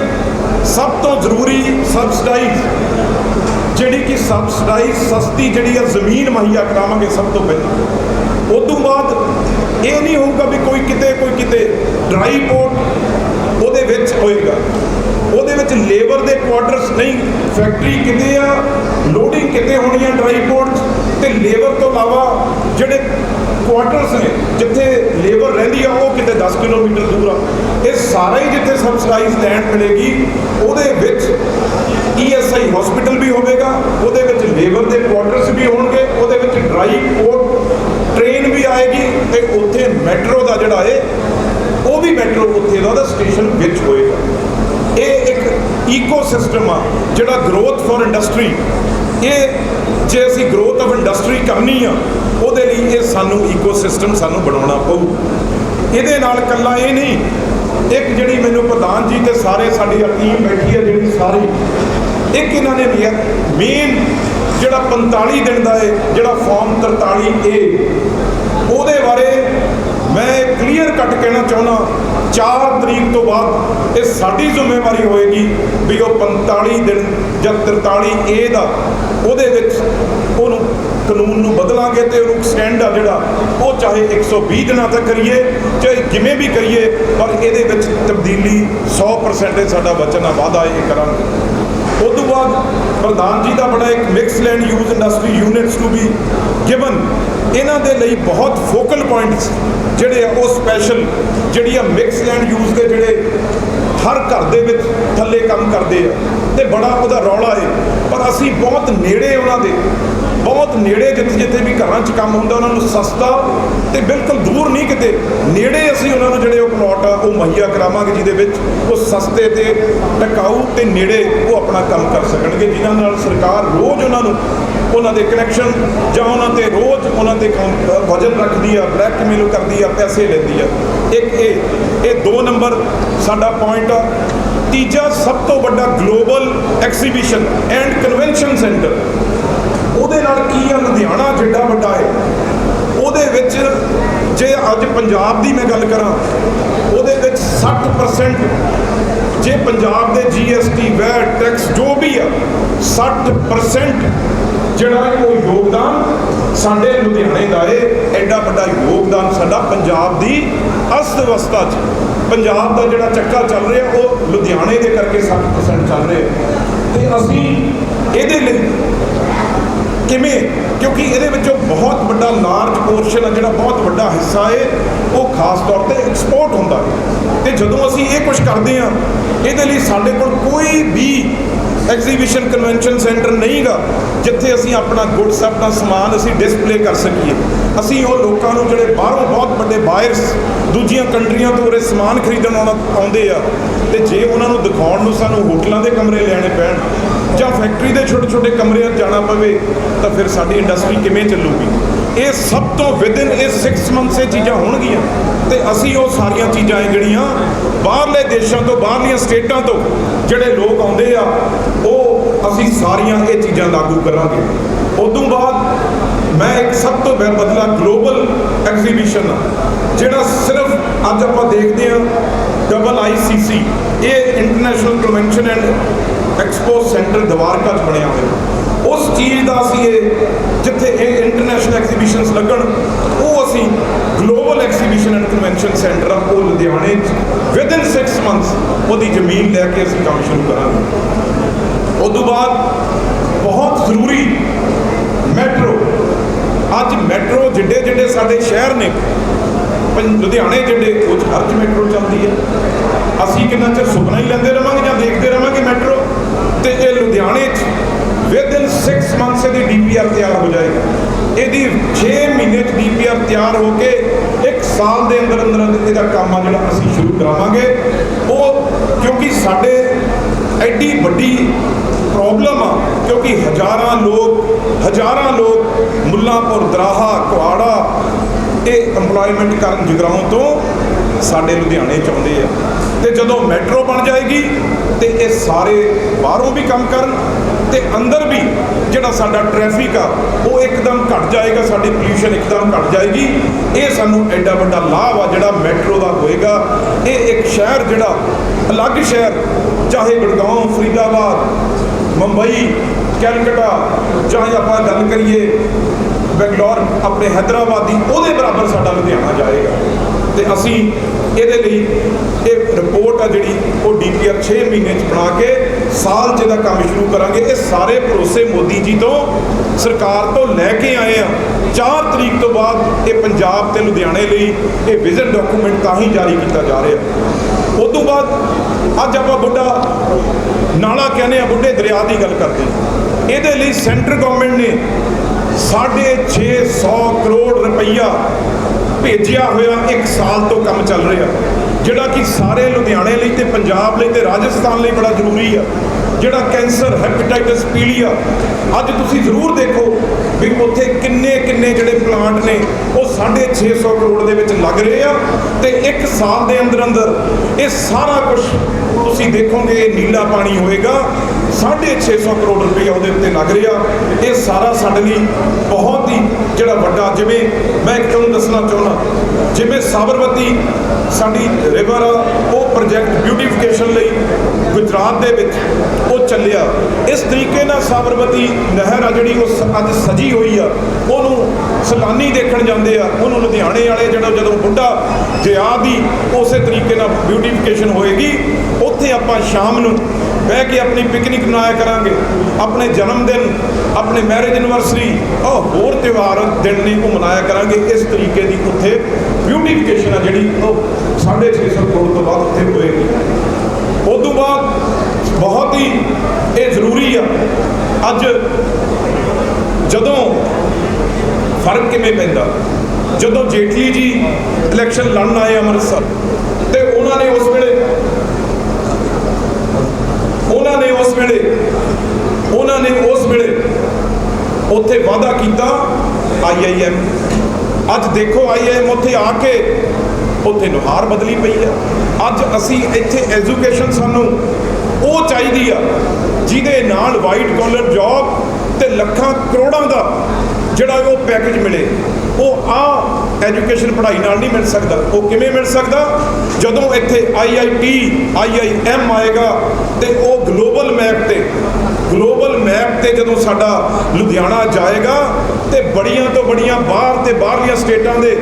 ਸਭ ਤੋਂ ਜ਼ਰੂਰੀ ਸਬਸਿਡਾਈਜ਼ ਜਿਹੜੀ ਕਿ ਸਬਸਿਡਾਈਜ਼ ਸਸਤੀ ਜਿਹੜੀ ਆ, ਜ਼ਮੀਨ ਮੁਹੱਈਆ ਕਰਾਵਾਂਗੇ ਸਭ ਤੋਂ ਪਹਿਲਾਂ। ਉਸ ਤੋਂ ਬਾਅਦ ਇਹ ਨਹੀਂ ਹੋਊਗਾ ਵੀ ਕੋਈ ਕਿਤੇ ਕੋਈ ਕਿਤੇ ਡਰਾਈ ਪੋਰਟ ਉਹਦੇ ਵਿੱਚ ਹੋਏਗਾ। ਉਹਦੇ ਵਿੱਚ ਲੇਬਰ ਦੇ ਕੁਆਟਰਸ ਨਹੀਂ ਫੈਕਟਰੀ ਕਿਤੇ ਆ ਲੋਡਿੰਗ ਕਿਤੇ ਹੋਣੀ ਆ ਡਰਾਈ ਪੋਰਟ ਤੇ ਲੇਬਰ ਤੋਂ ਇਲਾਵਾ ਜਿਹੜੇ ਕੁਆਟਰਸ ਨੇ, ਜਿੱਥੇ ਲੇਬਰ ਰਹਿੰਦੀ ਆ, ਉਹ ਕਿਤੇ 10 ਕਿਲੋਮੀਟਰ ਦੂਰ ਆ। ਇਹ ਸਾਰਾ ਹੀ ਜਿੱਥੇ ਸਬਸਿਡਾਈਜ਼ ਲੈਂਡ ਮਿਲੇਗੀ, ਉਹਦੇ ਵਿੱਚ ਈਐਸਆਈ ਹਸਪੀਟਲ ਵੀ ਹੋਵੇਗਾ, ਉਹਦੇ ਵਿੱਚ ਲੇਬਰ ਦੇ ਕੁਆਟਰਸ ਵੀ ਹੋਣਗੇ, ਉਹਦੇ ਵਿੱਚ ਡਰਾਈ ਪੋਰਟ ਟ੍ਰੇਨ ਵੀ ਆਏਗੀ, ਤੇ ਉੱਥੇ ਮੈਟਰੋ ਦਾ ਜਿਹੜਾ ਏ, ਉਹ ਵੀ ਮੈਟਰੋ ਉੱਥੇ ਦਾ ਉਹਦਾ ਸਟੇਸ਼ਨ ਵਿੱਚ ਹੋਏਗਾ। ਇਹ ਇੱਕ ਈਕੋਸਿਸਟਮ ਆ, ਜਿਹੜਾ ਗਰੋਥ ਫॉर ਇੰਡਸਟਰੀ ਇਹ ਜੇ ਅਸੀਂ ਗਰੋਥ ਆਫ ਇੰਡਸਟਰੀ ਕਰਨੀ ਆ ਇਹ ਸਾਨੂੰ ਈਕੋਸਿਸਟਮ ਸਾਨੂੰ ਬਣਾਉਣਾ ਪਊ। ਇਹਦੇ ਨਾਲ ਕੱਲਾ ਇਹ ਨਹੀਂ, ਇੱਕ ਜਿਹੜੀ ਮੈਨੂੰ ਪ੍ਰਧਾਨ ਜੀ ਤੇ ਸਾਰੇ ਸਾਡੀ ਟੀਮ ਬੈਠੀ ਹੈ ਜਿਹੜੀ ਸਾਰੀ, ਇੱਕ ਇਹਨਾਂ ਨੇ ਮੇਨ ਜਿਹੜਾ 45 ਦਿਨ ਦਾ ਹੈ ਜਿਹੜਾ ਫਾਰਮ 43 ਏ ਉਹਦੇ ਬਾਰੇ ਮੈਂ ਕਲੀਅਰ ਕੱਟ ਕਹਿਣਾ ਚਾਹੁੰਦਾ 4 ਤਰੀਕ ਤੋਂ ਬਾਅਦ ਇਹ ਸਾਡੀ ਜ਼ਿੰਮੇਵਾਰੀ ਹੋਏਗੀ ਵੀ ਉਹ 45 ਦਿਨ ਜਾਂ 43 ਏ ਦਾ, ਉਹਦੇ ਵਿੱਚ ਉਹਨੂੰ ਕਾਨੂੰਨ ਨੂੰ ਬਦਲਾਂਗੇ ਤੇ ਉਹਨੂੰ ਐਕਸਟੈਂਡ ਆ ਜਿਹੜਾ, ਉਹ ਚਾਹੇ 120 ਦਿਨਾਂ ਤੱਕ ਕਰੀਏ, ਚਾਹੇ ਜਿਵੇਂ ਵੀ ਕਰੀਏ, ਪਰ ਇਹਦੇ ਵਿੱਚ ਤਬਦੀਲੀ 100% ਸਾਡਾ ਵਚਨ ਆ ਵਾਅਦਾ ਇਹ ਕਰਾਂਗੇ। ਉਸ ਤੋਂ ਬਾਅਦ ਪ੍ਰਧਾਨ ਜੀ ਦਾ ਬੜਾ ਇੱਕ mixed land use industry units to be given ਇਹਨਾਂ ਦੇ ਲਈ ਬਹੁਤ ਫੋਕਲ ਪੁਆਇੰਟਸ ਜਿਹੜੇ ਆ ਉਹ ਸਪੈਸ਼ਲ ਜਿਹੜੀ ਆ ਮਿਕਸ ਲੈਂਡ ਯੂਜ਼ ਦੇ ਜਿਹੜੇ ਹਰ ਘਰ ਦੇ ਵਿੱਚ ਥੱਲੇ ਕੰਮ ਕਰਦੇ ਆ, ਤੇ ਬੜਾ ਉਹਦਾ ਰੌਲਾ ਹੈ ਪਰ ਅਸੀਂ ਬਹੁਤ ਨੇੜੇ ਉਹਨਾਂ ਦੇ ਬਹੁਤ ਨੇੜੇ ਜਿੱਥੇ ਜਿੱਥੇ ਵੀ ਘਰਾਂ 'ਚ ਕੰਮ ਹੁੰਦਾ, ਉਹਨਾਂ ਨੂੰ ਸਸਤਾ ਤੇ ਬਿਲਕੁਲ ਦੂਰ ਨਹੀਂ ਕਿਤੇ, ਨੇੜੇ ਅਸੀਂ ਉਹਨਾਂ ਨੂੰ ਜਿਹੜੇ ਉਹ ਪਲਾਟ ਆ, ਉਹ ਮੁਹੱਈਆ ਕਰਾਵਾਂਗੇ, ਜਿਹਦੇ ਵਿੱਚ ਉਹ ਸਸਤੇ ਤੇ ਟਿਕਾਊ ਤੇ ਨੇੜੇ ਉਹ ਆਪਣਾ ਕੰਮ ਕਰ ਸਕਣਗੇ, ਜਿਨ੍ਹਾਂ ਨਾਲ ਸਰਕਾਰ ਰੋਜ਼ ਉਹਨਾਂ ਨੂੰ, ਉਹਨਾਂ ਦੇ ਕਨੈਕਸ਼ਨ ਜਾਂ ਉਹਨਾਂ ਤੇ ਰੋਜ਼ ਉਹਨਾਂ ਤੇ ਵਜਨ ਰੱਖਦੀ ਆ ਬਲੈਕਮੇਲ ਕਰਦੀ ਆ, ਪੈਸੇ ਲੈਂਦੀ ਆ। ਇੱਕ ਇਹ ਇਹ ਦੋ ਨੰਬਰ ਸਾਡਾ ਪੁਆਇੰਟ ਆ। ਤੀਜਾ ਸਭ ਤੋਂ ਵੱਡਾ global exhibition and convention centre ਉਹਦੇ ਨਾਲ ਕੀ ਆ? ਲੁਧਿਆਣਾ ਜਿੱਡਾ ਵੱਡਾ ਹੈ ਉਹਦੇ ਵਿੱਚ ਜੇ ਅੱਜ ਪੰਜਾਬ ਦੀ ਮੈਂ ਗੱਲ ਕਰਾਂ, ਉਹਦੇ ਵਿੱਚ 60% ਜੇ ਪੰਜਾਬ ਦੇ GST ਵੈਟ ਟੈਕਸ ਜੋ ਵੀ ਆ 60% ਜਿਹੜਾ ਉਹ ਯੋਗਦਾਨ ਸਾਡੇ ਲੁਧਿਆਣੇ ਦਾ ਏ, ਐਡਾ ਵੱਡਾ ਯੋਗਦਾਨ ਸਾਡਾ ਪੰਜਾਬ ਦੀ ਅਸਤ ਅਵਸਥਾ 'ਚ। ਪੰਜਾਬ ਦਾ ਜਿਹੜਾ ਚੱਕਾ ਚੱਲ ਰਿਹਾ, ਉਹ ਲੁਧਿਆਣੇ ਦੇ ਕਰਕੇ 60% ਚੱਲ ਰਿਹਾ। ਤੇ ਅਸੀਂ ਇਹਦੇ ਲਈ ਕਿਵੇਂ? ਕਿਉਂਕਿ ਇਹਦੇ ਵਿੱਚੋਂ ਬਹੁਤ ਵੱਡਾ ਲਾਰਜ ਪੋਰਸ਼ਨ ਆ, ਜਿਹੜਾ ਬਹੁਤ ਵੱਡਾ ਹਿੱਸਾ ਹੈ ਉਹ ਖਾਸ ਤੌਰ ਤੇ ਐਕਸਪੋਰਟ ਹੁੰਦਾ ਹੈ ਤੇ ਜਦੋਂ ਅਸੀਂ ਇਹ ਕੁਝ ਕਰਦੇ ਆ, ਇਹਦੇ ਲਈ ਸਾਡੇ ਕੋਲ ਕੋਈ ਵੀ ਐਗਜ਼ੀਬਿਸ਼ਨ ਕਨਵੈਨਸ਼ਨ ਸੈਂਟਰ ਨਹੀਂਗਾ, ਜਿੱਥੇ ਅਸੀਂ ਆਪਣਾ ਗੁੱਡਸ ਆਪਣਾ ਸਮਾਨ ਅਸੀਂ ਡਿਸਪਲੇ ਕਰ ਸਕੀਏ। ਅਸੀਂ ਉਹ ਲੋਕਾਂ ਨੂੰ ਜਿਹੜੇ ਬਾਹਰੋਂ ਬਹੁਤ ਵੱਡੇ ਬਾਇਰਸ ਦੂਜੀਆਂ ਕੰਟਰੀਆਂ ਤੋਂ ਉਰੇ ਸਮਾਨ ਖਰੀਦਣ ਆਉਣਾ, ਆਉਂਦੇ ਆ, ਤੇ ਜੇ ਉਹਨਾਂ ਨੂੰ ਦਿਖਾਉਣ ਨੂੰ ਸਾਨੂੰ ਹੋਟਲਾਂ ਦੇ ਕਮਰੇ ਲੈਣੇ ਪੈਣ ਜਾਂ ਫੈਕਟਰੀ ਦੇ ਛੋਟੇ ਛੋਟੇ ਕਮਰਿਆਂ 'ਚ ਜਾਣਾ ਪਵੇ, ਤਾਂ ਫਿਰ ਸਾਡੀ ਇੰਡਸਟਰੀ ਕਿਵੇਂ ਚੱਲੂਗੀ? ਇਹ ਸਭ ਤੋਂ ਵਿਦਿਨ ਇਹ 6 ਮੰਥਸ ਇਹ ਚੀਜ਼ਾਂ ਹੋਣਗੀਆਂ। ਤੇ ਅਸੀਂ ਉਹ ਸਾਰੀਆਂ ਚੀਜ਼ਾਂ ਜਿਹੜੀਆਂ ਬਾਹਰਲੇ ਦੇਸ਼ਾਂ ਤੋਂ, ਬਾਹਰਲੀਆਂ ਸਟੇਟਾਂ ਤੋਂ ਜਿਹੜੇ ਲੋਕ ਆਉਂਦੇ ਆ, ਉਹ ਅਸੀਂ ਸਾਰੀਆਂ ਇਹ ਚੀਜ਼ਾਂ ਲਾਗੂ ਕਰਾਂਗੇ। ਉਦੋਂ ਬਾਅਦ ਮੈਂ ਇੱਕ ਸਭ ਤੋਂ ਬਦਲਾ ਗਲੋਬਲ ਐਗਜ਼ੀਬਿਸ਼ਨ ਆ, ਜਿਹੜਾ ਸਿਰਫ ਅੱਜ ਆਪਾਂ ਦੇਖਦੇ ਆ ਡਬਲ ਆਈਸੀਸੀ ਇਹ international convention and expo centre Dwarka 'ਚ ਬਣਿਆ ਹੋਇਆ। ਉਸ ਚੀਜ਼ ਦਾ ਅਸੀਂ ਇਹ ਜਿੱਥੇ ਇਹ ਇੰਟਰਨੈਸ਼ਨਲ ਐਗਜ਼ੀਬਿਸ਼ਨਸ ਲੱਗਣ, ਉਹ ਅਸੀਂ global exhibition and convention centre ਆ, ਉਹ ਲੁਧਿਆਣੇ 'ਚ ਵਿਦਿਨ 6 ਮੰਥਸ ਉਹਦੀ ਜ਼ਮੀਨ ਲੈ ਕੇ ਅਸੀਂ ਕੰਮ ਸ਼ੁਰੂ ਕਰਾਂਗੇ। ਉਸ ਤੋਂ ਬਾਅਦ ਬਹੁਤ ਜ਼ਰੂਰੀ ਮੈਟਰੋ, ਅੱਜ ਮੈਟਰੋ ਜਿੱਡੇ ਜਿੱਡੇ ਸਾਡੇ ਸ਼ਹਿਰ ਨੇ, ਪੰ- ਲੁਧਿਆਣੇ ਜਿਹੜੇ ਉਹ 'ਚ ਹਰ ਚ ਮੈਟਰੋ ਚੱਲਦੀ ਹੈ। ਅਸੀਂ ਕਿੰਨਾ ਚਿਰ ਸੁਪਨਾ ਹੀ ਲੈਂਦੇ ਰਵਾਂਗੇ ਜਾਂ ਦੇਖਦੇ ਰਵਾਂਗੇ ਮੈਟਰੋ ਤੇ ਇਹ ਲੁਧਿਆਣੇ 'ਚ ਵਿਦਿਨ 6 ਮੰਥਸ ਦੀ ਡੀਪੀਆਰ ਤਿਆਰ ਹੋ ਜਾਏਗੀ ਇਹਦੀ 6 ਮਹੀਨੇ 'ਚ ਡੀਪੀਆਰ ਤਿਆਰ ਹੋ ਕੇ ਇੱਕ ਸਾਲ ਦੇ ਅੰਦਰ ਅੰਦਰ ਇਹਦਾ ਕੰਮ ਆ ਜਿਹੜਾ ਅਸੀਂ ਸ਼ੁਰੂ ਕਰਾਵਾਂਗੇ। ਉਹ ਕਿਉਂਕਿ ਸਾਡੇ ਐਡੀ ਵੱਡੀ ਪ੍ਰੋਬਲਮ ਆ, ਕਿਉਂਕਿ ਹਜ਼ਾਰਾਂ ਲੋਕ ਹਜ਼ਾਰਾਂ ਲੋਕ ਮੁੱਲਾਂਪੁਰ, ਦਰਾਹਾ, ਕੁਆੜਾ ਇਹ EMPLOYMENT ਕਰਨ ਜਗਰਾਉਂ ਤੋਂ ਸਾਡੇ ਲੁਧਿਆਣੇ ਚ ਆਉਂਦੇ ਆ। ਤੇ ਜਦੋਂ ਮੈਟਰੋ ਬਣ ਜਾਏਗੀ ਤੇ ਇਹ ਸਾਰੇ ਬਾਹਰੋਂ ਵੀ ਕੰਮ ਕਰਨ ਤੇ ਅੰਦਰ ਵੀ ਜਿਹੜਾ ਸਾਡਾ ਟ੍ਰੈਫਿਕ ਆ, ਉਹ ਇੱਕਦਮ ਘਟ ਜਾਏਗਾ, ਸਾਡੀ ਪੋਲੂਸ਼ਨ ਇੱਕਦਮ ਘਟ ਜਾਏਗੀ। ਇਹ ਸਾਨੂੰ ਐਡਾ ਵੱਡਾ ਲਾਭ ਆ ਜਿਹੜਾ ਮੈਟਰੋ ਦਾ ਹੋਏਗਾ। ਇਹ ਇੱਕ ਸ਼ਹਿਰ ਜਿਹੜਾ ਅਲੱਗ ਸ਼ਹਿਰ, ਚਾਹੇ ਗੁੜਗਾਉਂ, ਫਰੀਦਾਬਾਦ, ਮੁੰਬਈ, ਕੈਲਕਟਾ, ਚਾਹੇ ਆਪਾਂ ਗੱਲ ਕਰੀਏ ਬੈਂਗਲੌਰ, ਆਪਣੇ ਹੈਦਰਾਬਾਦ ਦੀ, ਉਹਦੇ ਬਰਾਬਰ ਸਾਡਾ ਲੁਧਿਆਣਾ ਜਾਏਗਾ। ਤੇ ਅਸੀਂ ਇਹਦੇ ਲਈ ਇਹ ਰਿਪੋਰਟ ਆ ਜਿਹੜੀ ਉਹ ਡੀਪੀਆਰ 6 ਮਹੀਨੇ ਚ ਬਣਾ ਕੇ ਸਾਲ ਚ ਦਾ ਕੰਮ ਸ਼ੁਰੂ ਕਰਾਂਗੇ। ਇਹ ਸਾਰੇ ਭਰੋਸੇ ਮੋਦੀ ਜੀ ਤੋਂ, ਸਰਕਾਰ ਤੋਂ ਲੈ ਕੇ ਆਏ ਆ। 4 ਤਰੀਕ ਤੋਂ ਬਾਅਦ ਇਹ ਪੰਜਾਬ ਤੇ ਲੁਧਿਆਣੇ ਲਈ ਇਹ ਵਿਜ਼ਨ ਡਾਕੂਮੈਂਟ ਤਾਂ ਹੀ ਜਾਰੀ ਕੀਤਾ ਜਾ ਰਿਹਾ। ਉਸ ਤੋਂ ਬਾਅਦ ਅੱਜ ਆਪਾਂ ਬੁੱਢਾ ਨਾਲਾ ਕਹਿੰਦੇ ਆ, ਬੁੱਢੇ ਦਰਿਆ ਦੀ ਗੱਲ ਕਰਦੇ ਇਹਦੇ ਲਈ ਸੈਂਟਰ ਗਵਰਨਮੈਂਟ ਨੇ ਸਾਢੇ 600 ਕਰੋੜ ਰੁਪਈਆ ਭੇਜਿਆ ਹੋਇਆ ਇੱਕ ਸਾਲ ਤੋਂ ਕੰਮ ਚੱਲ ਰਿਹਾ। ਜਿਹੜਾ ਕਿ ਸਾਰੇ ਲੁਧਿਆਣੇ ਲਈ ਤੇ ਪੰਜਾਬ ਲਈ ਤੇ ਰਾਜਸਥਾਨ ਲਈ ਬੜਾ ਜ਼ਰੂਰੀ ਆ। ਜਿਹੜਾ ਕੈਂਸਰ ਹੈਪੇਟਾਈਟਸ ਪੀਲੀਆ, ਅੱਜ ਤੁਸੀਂ ਜ਼ਰੂਰ ਦੇਖੋ ਵੀ ਉੱਥੇ ਕਿੰਨੇ ਕਿੰਨੇ ਜਿਹੜੇ ਪਲਾਂਟ ਨੇ, ਉਹ 650 ਕਰੋੜ ਦੇ ਵਿੱਚ ਲੱਗ ਰਹੇ ਆ ਤੇ ਇੱਕ ਸਾਲ ਦੇ ਅੰਦਰ ਅੰਦਰ ਇਹ ਸਾਰਾ ਕੁਝ ਤੁਸੀਂ ਦੇਖੋਗੇ, ਇਹ ਨੀਲਾ ਪਾਣੀ ਹੋਏਗਾ। 650 ਕਰੋੜ ਰੁਪਏ ਉਹਦੇ ਉੱਤੇ ਲੱਗ ਰਿਹਾ। ਇਹ ਸਾਰਾ ਸਾਡੇ ਲਈ ਬਹੁਤ ਹੀ ਜਿਹੜਾ ਵੱਡਾ, ਜਿਵੇਂ ਮੈਂ ਇੱਕ ਤੁਹਾਨੂੰ ਦੱਸਣਾ ਚਾਹੁੰਦਾ, ਜਿਵੇਂ ਸਾਬਰਮਤੀ ਸਾਡੀ ਰਿਵਰ ਆ, ਉਹ ਪ੍ਰੋਜੈਕਟ ਬਿਊਟੀਫਿਕੇਸ਼ਨ ਲਈ ਗੁਜਰਾਤ ਦੇ ਵਿੱਚ ਉਹ ਚੱਲਿਆ। ਇਸ ਤਰੀਕੇ ਨਾਲ ਸਾਬਰਮਤੀ ਨਹਿਰ ਆ ਜਿਹੜੀ, ਉਹ ਸ- ਅੱਜ ਸਜੀ ਹੋਈ ਆ। ਉਹਨੂੰ ਸੈਲਾਨੀ ਦੇਖਣ ਜਾਂਦੇ ਆ। ਉਹਨੂੰ ਲੁਧਿਆਣੇ ਵਾਲੇ ਜਿਹੜਾ ਜਦੋਂ ਬੁੱਢਾ ਦਰਿਆ ਦੀ ਉਸੇ ਤਰੀਕੇ ਨਾਲ ਬਿਊਟੀਫਿਕੇਸ਼ਨ ਹੋਏਗੀ, ਉੱਥੇ ਆਪਾਂ ਸ਼ਾਮ ਨੂੰ ਬਹਿ ਕੇ ਆਪਣੀ ਪਿਕਨਿਕ ਮਨਾਇਆ ਕਰਾਂਗੇ। ਆਪਣੇ ਜਨਮ ਦਿਨ, ਆਪਣੇ ਮੈਰਿਜ ਐਨਵਰਸਰੀ ਉਹ ਹੋਰ ਤਿਉਹਾਰ ਦਿਨ ਨੇ ਉਹ ਮਨਾਇਆ ਕਰਾਂਗੇ। ਇਸ ਤਰੀਕੇ ਦੀ ਉੱਥੇ ਬਿਊਟੀਫਿਕੇਸ਼ਨ ਆ ਜਿਹੜੀ ਉਹ 650 ਕਰੋੜ ਤੋਂ ਬਾਅਦ ਉੱਥੇ ਹੋਏਗੀ। ਉਸ ਤੋਂ ਬਾਅਦ ਬਹੁਤ ਹੀ ਇਹ ਜ਼ਰੂਰੀ ਆ। ਅੱਜ ਜਦੋਂ ਫ਼ਰਕ ਕਿਵੇਂ ਪੈਂਦਾ? ਜਦੋਂ ਜੇਟਲੀ ਜੀ ਇਲੈਕਸ਼ਨ ਲੜਨ ਆਏ ਅੰਮ੍ਰਿਤਸਰ, ਤੇ ਉਹਨਾਂ ਨੇ ਉਸ ਵੇਲੇ ਉਹਨਾਂ ਨੇ ਉਸ ਵੇਲੇ ਉਹਨਾਂ ਨੇ ਉਸ ਵੇਲੇ ਉੱਥੇ ਵਾਅਦਾ ਕੀਤਾ ਆਈਆਈਐਮ ਅੱਜ ਦੇਖੋ ਆਈਐਮ ਉੱਥੇ ਆ ਕੇ ਉੱਥੇ ਨੁਹਾਰ ਬਦਲੀ ਪਈ ਆ। ਅੱਜ ਅਸੀਂ ਇੱਥੇ ਐਜੂਕੇਸ਼ਨ ਸਾਨੂੰ ਉਹ ਚਾਹੀਦੀ ਆ, ਜਿਹਦੇ ਨਾਲ ਵਾਈਟ ਕਾਲਰ ਜੌਬ ਤੇ ਲੱਖਾਂ ਕਰੋੜਾਂ ਦਾ ਜਿਹੜਾ ਉਹ ਪੈਕੇਜ ਮਿਲੇ, ਉਹ ਆ ਐਜੂਕੇਸ਼ਨ ਪੜ੍ਹਾਈ ਨਾਲ ਨਹੀਂ ਮਿਲ ਸਕਦਾ। ਉਹ ਕਿਵੇਂ ਮਿਲ ਸਕਦਾ? ਜਦੋਂ ਇੱਥੇ ਆਈਆਈਟੀ ਆਈਆਈਐਮ ਆਏਗਾ ਤੇ ਉਹ ਗਲੋਬਲ ਮੈਪ ਤੇ ਗਲੋਬਲ ਮੈਪ ਤੇ ਜਦੋਂ ਸਾਡਾ ਲੁਧਿਆਣਾ ਜਾਏਗਾ ਤੇ ਬੜੀਆਂ ਤੋਂ ਬੜੀਆਂ ਬਾਹਰ ਤੇ ਬਾਹਰਲੀਆਂ ਸਟੇਟਾਂ ਦੇ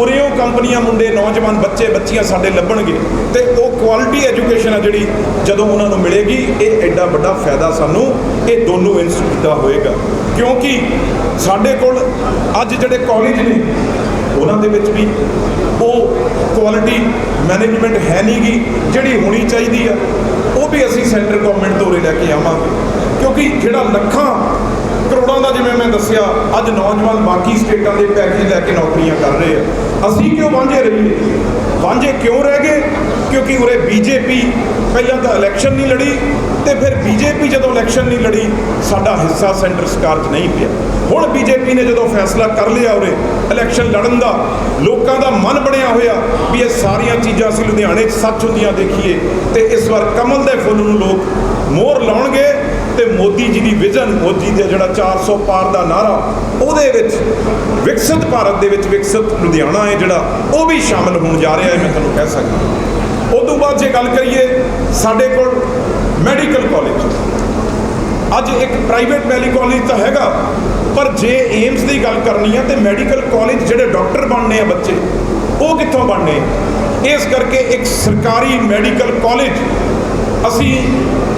ਉਰਿਓ ਕੰਪਨੀਆਂ ਮੁੰਡੇ, ਨੌਜਵਾਨ ਬੱਚੇ, ਬੱਚੀਆਂ ਸਾਡੇ ਲੱਭਣਗੇ ਤੇ ਉਹ ਕੁਆਲਿਟੀ ਐਜੂਕੇਸ਼ਨ ਆ ਜਿਹੜੀ ਜਦੋਂ ਉਹਨਾਂ ਨੂੰ ਮਿਲੇਗੀ, ਇਹ ਐਡਾ ਵੱਡਾ ਫਾਇਦਾ ਸਾਨੂੰ ਇਹ ਦੋਨੋਂ ਇੰਸਟੀਟਿਊਟ ਦਾ ਹੋਏਗਾ। ਕਿਉਂਕਿ ਸਾਡੇ ਕੋਲ ਅੱਜ ਜਿਹੜੇ ਕਾਲਜ ਨੇ, ਉਹਨਾਂ ਦੇ ਵਿੱਚ ਵੀ ਉਹ ਕੁਆਲਿਟੀ ਮੈਨੇਜਮੈਂਟ ਹੈ ਨਹੀਂਗੀ ਜਿਹੜੀ ਹੋਣੀ ਚਾਹੀਦੀ ਆ, ਉਹ ਵੀ ਅਸੀਂ ਸੈਂਟਰ ਗਵਰਨਮੈਂਟ ਤੋਂ ਲੈ ਕੇ ਆਵਾਂਗੇ। ਕਿਉਂਕਿ ਜਿਹੜਾ ਲੱਖਾਂ ਕਰੋੜਾਂ ਦਾ ਜਿਵੇਂ ਮੈਂ ਦੱਸਿਆ, ਅੱਜ ਨੌਜਵਾਨ ਬਾਕੀ ਸਟੇਟਾਂ ਦੇ ਪੈਕੇਜ ਲੈ ਕੇ ਨੌਕਰੀਆਂ ਕਰ ਰਹੇ ਆ। ਅਸੀਂ ਕਿਉਂ ਵਾਂਝੇ ਰਹੀਏ? ਵਾਂਝੇ ਕਿਉਂ ਰਹਿ ਗਏ? ਕਿਉਂਕਿ ਉਰੇ ਬੀਜੇਪੀ ਪਹਿਲਾਂ ਤਾਂ ਇਲੈਕਸ਼ਨ ਨਹੀਂ ਲੜੀ ਤੇ ਫਿਰ ਬੀਜੇਪੀ ਜਦੋਂ ਇਲੈਕਸ਼ਨ ਨਹੀਂ ਲੜੀ, ਸਾਡਾ ਹਿੱਸਾ ਸੈਂਟਰ ਸਰਕਾਰ 'ਚ ਨਹੀਂ ਪਿਆ। ਹੁਣ ਬੀਜੇਪੀ ਨੇ ਜਦੋਂ ਫੈਸਲਾ ਕਰ ਲਿਆ ਉਰੇ ਇਲੈਕਸ਼ਨ ਲੜਨ ਦਾ, ਲੋਕਾਂ ਦਾ ਮਨ ਬਣਿਆ ਹੋਇਆ ਵੀ ਇਹ ਸਾਰੀਆਂ ਚੀਜ਼ਾਂ ਅਸੀਂ ਲੁਧਿਆਣੇ 'ਚ ਸੱਚ ਹੁੰਦੀਆਂ ਦੇਖੀਏ ਤੇ ਇਸ ਵਾਰ ਕਮਲ ਦੇ ਫੁੱਲ ਨੂੰ ਲੋਕ ਮੋਹਰ ਲਾਉਣਗੇ ਤੇ ਮੋਦੀ ਜੀ ਦੀ ਵਿਜ਼ਨ, ਮੋਦੀ ਦਾ ਜਿਹੜਾ 400 ਪਾਰ ਦਾ ਨਾਰਾ ਉਹਦੇ ਵਿੱਚ ਵਿਕਸਿਤ ਭਾਰਤ ਦੇ ਵਿੱਚ ਵਿਕਸਿਤ ਲੁਧਿਆਣਾ ਹੈ ਜਿਹੜਾ, ਉਹ ਵੀ ਸ਼ਾਮਲ ਹੋਣ ਜਾ ਰਿਹਾ ਹੈ, ਮੈਂ ਤੁਹਾਨੂੰ ਕਹਿ ਸਕਦਾ ਉਸ ਤੋਂ ਬਾਅਦ ਜੇ ਗੱਲ ਕਰੀਏ, ਸਾਡੇ ਕੋਲ ਮੈਡੀਕਲ ਕਾਲਜ। ਅੱਜ ਇੱਕ ਪ੍ਰਾਈਵੇਟ ਮੈਡੀਕਲ ਕਾਲਜ ਤਾਂ ਹੈਗਾ, ਪਰ ਜੇ ਏਮਸ ਦੀ ਗੱਲ ਕਰਨੀ ਹੈ ਤੇ ਮੈਡੀਕਲ ਕਾਲਜ ਜਿਹੜੇ ਡਾਕਟਰ ਬਣਨੇ ਆ ਬੱਚੇ, ਉਹ ਕਿੱਥੋਂ ਬਣਨੇ? ਇਸ ਕਰਕੇ ਇੱਕ ਸਰਕਾਰੀ ਮੈਡੀਕਲ ਕਾਲਜ ਅਸੀਂ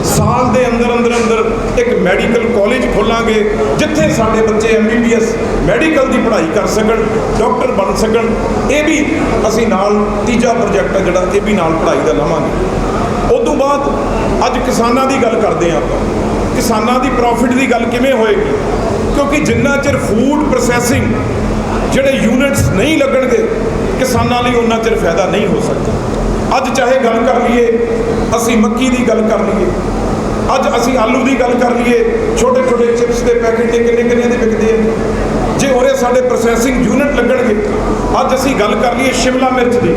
ਸਾਲ ਦੇ ਅੰਦਰ ਅੰਦਰ ਅੰਦਰ ਇੱਕ ਮੈਡੀਕਲ ਕਾਲਜ ਖੋਲਾਂਗੇ, ਜਿੱਥੇ ਸਾਡੇ ਬੱਚੇ ਐਮਬੀਬੀਐਸ ਮੈਡੀਕਲ ਦੀ ਪੜ੍ਹਾਈ ਕਰ ਸਕਣ, ਡਾਕਟਰ ਬਣ ਸਕਣ, ਇਹ ਵੀ ਅਸੀਂ ਨਾਲ ਤੀਜਾ ਪ੍ਰੋਜੈਕਟ ਹੈ ਜਿਹੜਾ ਇਹ ਵੀ ਨਾਲ ਪੜ੍ਹਾਈ ਦਾ ਲਵਾਂਗੇ। ਉਸ ਤੋਂ ਬਾਅਦ ਅੱਜ ਕਿਸਾਨਾਂ ਦੀ ਗੱਲ ਕਰਦੇ ਹਾਂ ਆਪਾਂ। ਕਿਸਾਨਾਂ ਦੀ ਪ੍ਰੋਫਿਟ ਦੀ ਗੱਲ ਕਿਵੇਂ ਹੋਏਗੀ? ਕਿਉਂਕਿ ਜਿੰਨਾ ਚਿਰ ਫੂਡ ਪ੍ਰੋਸੈਸਿੰਗ ਜਿਹੜੇ ਯੂਨਿਟਸ ਨਹੀਂ ਲੱਗਣਗੇ, ਕਿਸਾਨਾਂ ਲਈ ਉਹਨਾਂ ਚਿਰ ਫਾਇਦਾ ਨਹੀਂ ਹੋ ਸਕਦਾ। ਅੱਜ ਚਾਹੇ ਗੱਲ ਕਰ ਲਈਏ ਅਸੀਂ ਮੱਕੀ ਦੀ ਗੱਲ ਕਰ ਲਈਏ। ਅੱਜ ਅਸੀਂ ਆਲੂ ਦੀ ਗੱਲ ਕਰ ਲਈਏ। ਛੋਟੇ ਛੋਟੇ ਚਿਪਸ ਦੇ ਪੈਕੇਟ ਦੇ ਕਿੰਨੇ ਕਿੰਨੇ ਦੇ ਵਿਕਦੇ ਆ? ਜੇ ਉਰੇ ਸਾਡੇ ਪ੍ਰੋਸੈਸਿੰਗ ਯੂਨਿਟ ਲੱਗਣਗੇ, ਅੱਜ ਅਸੀਂ ਗੱਲ ਕਰ ਲਈਏ ਸ਼ਿਮਲਾ ਮਿਰਚ ਦੀ।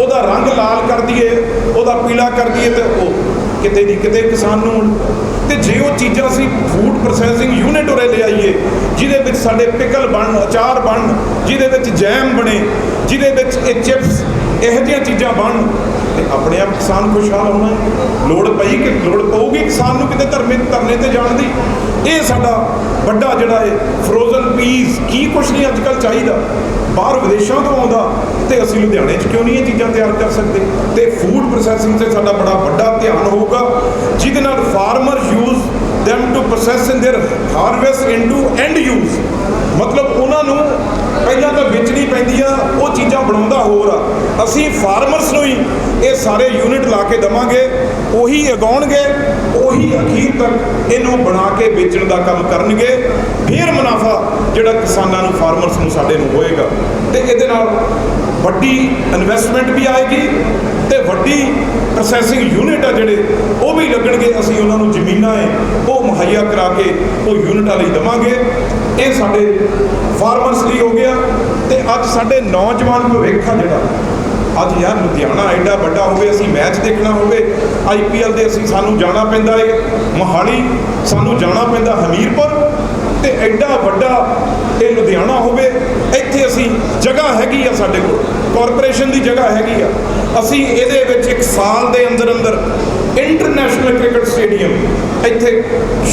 ਉਹਦਾ ਰੰਗ ਲਾਲ ਕਰ ਦਈਏ, ਉਹਦਾ ਪੀਲਾ ਕਰ ਦਈਏ ਤੇ ਉਹ ਕਿਤੇ ਦੀ ਕਿਤੇ ਕਿਸਾਨ ਨੂੰ ਮਿਲੂ। ਤੇ ਜੇ ਉਹ ਚੀਜ਼ਾਂ ਅਸੀਂ ਫੂਡ ਪ੍ਰੋਸੈਸਿੰਗ ਯੂਨਿਟ ਉਰੇ ਲੈ ਆਈਏ, ਜਿਹਦੇ ਵਿੱਚ ਸਾਡੇ ਪਿਕਲ ਬਣ, ਅਚਾਰ ਬਣ ਜਿਹਦੇ ਵਿੱਚ ਜੈਮ ਬਣੇ, ਜਿਹਦੇ ਵਿੱਚ ਇਹ ਚਿਪਸ, ਇਹੋ ਜਿਹੀਆਂ ਚੀਜ਼ਾਂ ਬਣਨ, ਤੇ ਆਪਣੇ ਆਪ ਕਿਸਾਨ ਖੁਸ਼ਹਾਲ ਹੋਣਾ ਹੈ। ਲੋੜ ਪਈ ਕਿ, ਲੋੜ ਪਊਗੀ ਕਿਸਾਨ ਨੂੰ ਕਿਤੇ ਧਰਮੇ, ਧਰਨੇ ਤੇ ਜਾਣ ਦੀ। ਇਹ ਸਾਡਾ ਵੱਡਾ ਜਿਹੜਾ ਹੈ ਫਰੋਜ਼ਨ ਪੀਸ ਕੀ ਕੁਛ ਨਹੀਂ ਅੱਜ ਕੱਲ੍ਹ ਚਾਹੀਦਾ। ਬਾਹਰ ਵਿਦੇਸ਼ਾਂ ਤੋਂ ਆਉਂਦਾ, ਤੇ ਅਸੀਂ ਲੁਧਿਆਣੇ 'ਚ ਕਿਉਂ ਨਹੀਂ ਇਹ ਚੀਜ਼ਾਂ ਤਿਆਰ ਕਰ ਸਕਦੇ? ਤੇ ਫੂਡ ਪ੍ਰੋਸੈਸਿੰਗ ਤੇ ਸਾਡਾ ਬੜਾ ਵੱਡਾ ਧਿਆਨ ਹੋਊਗਾ, ਜਿਹਦੇ ਨਾਲ farmer use them to process in their harvest into end use ਮਤਲਬ ਉਹਨਾਂ ਨੂੰ ਪਹਿਲਾਂ ਤਾਂ ਵੇਚਣੀ ਪੈਂਦੀ ਆ, ਉਹ ਚੀਜ਼ਾਂ ਬਣਾਉਂਦਾ ਹੋਰ ਆ। ਅਸੀਂ ਫਾਰਮਰਸ ਨੂੰ ਹੀ ਇਹ ਸਾਰੇ ਯੂਨਿਟ ਲਾ ਕੇ ਦਵਾਂਗੇ, ਉਹੀ ਉਗਾਉਣਗੇ, ਉਹੀ ਅਖੀਰ ਤੱਕ ਇਹਨੂੰ ਬਣਾ ਕੇ ਵੇਚਣ ਦਾ ਕੰਮ ਕਰਨਗੇ। ਫਿਰ ਮੁਨਾਫਾ ਜਿਹੜਾ ਕਿਸਾਨਾਂ ਨੂੰ ਫਾਰਮਰਸ ਨੂੰ ਸਾਡੇ ਨੂੰ ਹੋਏਗਾ। ਤੇ ਇਹਦੇ ਨਾਲ ਵੱਡੀ ਇਨਵੈਸਟਮੈਂਟ ਵੀ ਆਏਗੀ ਤੇ ਵੱਡੀ ਪ੍ਰੋਸੈਸਿੰਗ ਯੂਨਿਟ ਆ ਜਿਹੜੇ, ਉਹ ਵੀ ਲੱਗਣਗੇ। ਅਸੀਂ ਉਹਨਾਂ ਨੂੰ ਜ਼ਮੀਨਾਂ ਹੈ ਉਹ ਮੁਹੱਈਆ ਕਰਾ ਕੇ ਉਹ ਯੂਨਿਟਾਂ ਲਈ ਦਵਾਂਗੇ। ਇਹ ਸਾਡੇ ਫਾਰਮਰਸ ਲਈ ਹੋ ਗਿਆ ਤੇ ਅੱਜ ਸਾਡੇ ਨੌਜਵਾਨ ਭਵਿੱਖ ਆ ਜਿਹੜਾ। ਅੱਜ ਯਾਰ ਲੁਧਿਆਣਾ ਐਡਾ ਵੱਡਾ ਹੋਵੇ, ਅਸੀਂ ਮੈਚ ਦੇਖਣਾ ਹੋਵੇ ਆਈਪੀਐਲ ਦੇ ਅਸੀਂ ਸਾਨੂੰ ਜਾਣਾ ਪੈਂਦਾ ਏ। ਮੋਹਾਲੀ ਸਾਨੂੰ ਜਾਣਾ ਪੈਂਦਾ, ਹਮੀਰਪੁਰ। ਤੇ ਐਡਾ ਵੱਡਾ ਇਹ ਲੁਧਿਆਣਾ ਹੋਵੇ, ਇੱਥੇ ਅਸੀਂ ਜਗ੍ਹਾ ਹੈਗੀ ਆ ਸਾਡੇ ਕੋਲ ਕਾਰਪੋਰੇਸ਼ਨ ਦੀ ਜਗ੍ਹਾ ਹੈਗੀ ਆ। ਅਸੀਂ ਇਹਦੇ ਵਿੱਚ ਇੱਕ ਸਾਲ ਦੇ ਅੰਦਰ ਅੰਦਰ ਇੰਟਰਨੈਸ਼ਨਲ ਕ੍ਰਿਕਟ ਸਟੇਡੀਅਮ ਇੱਥੇ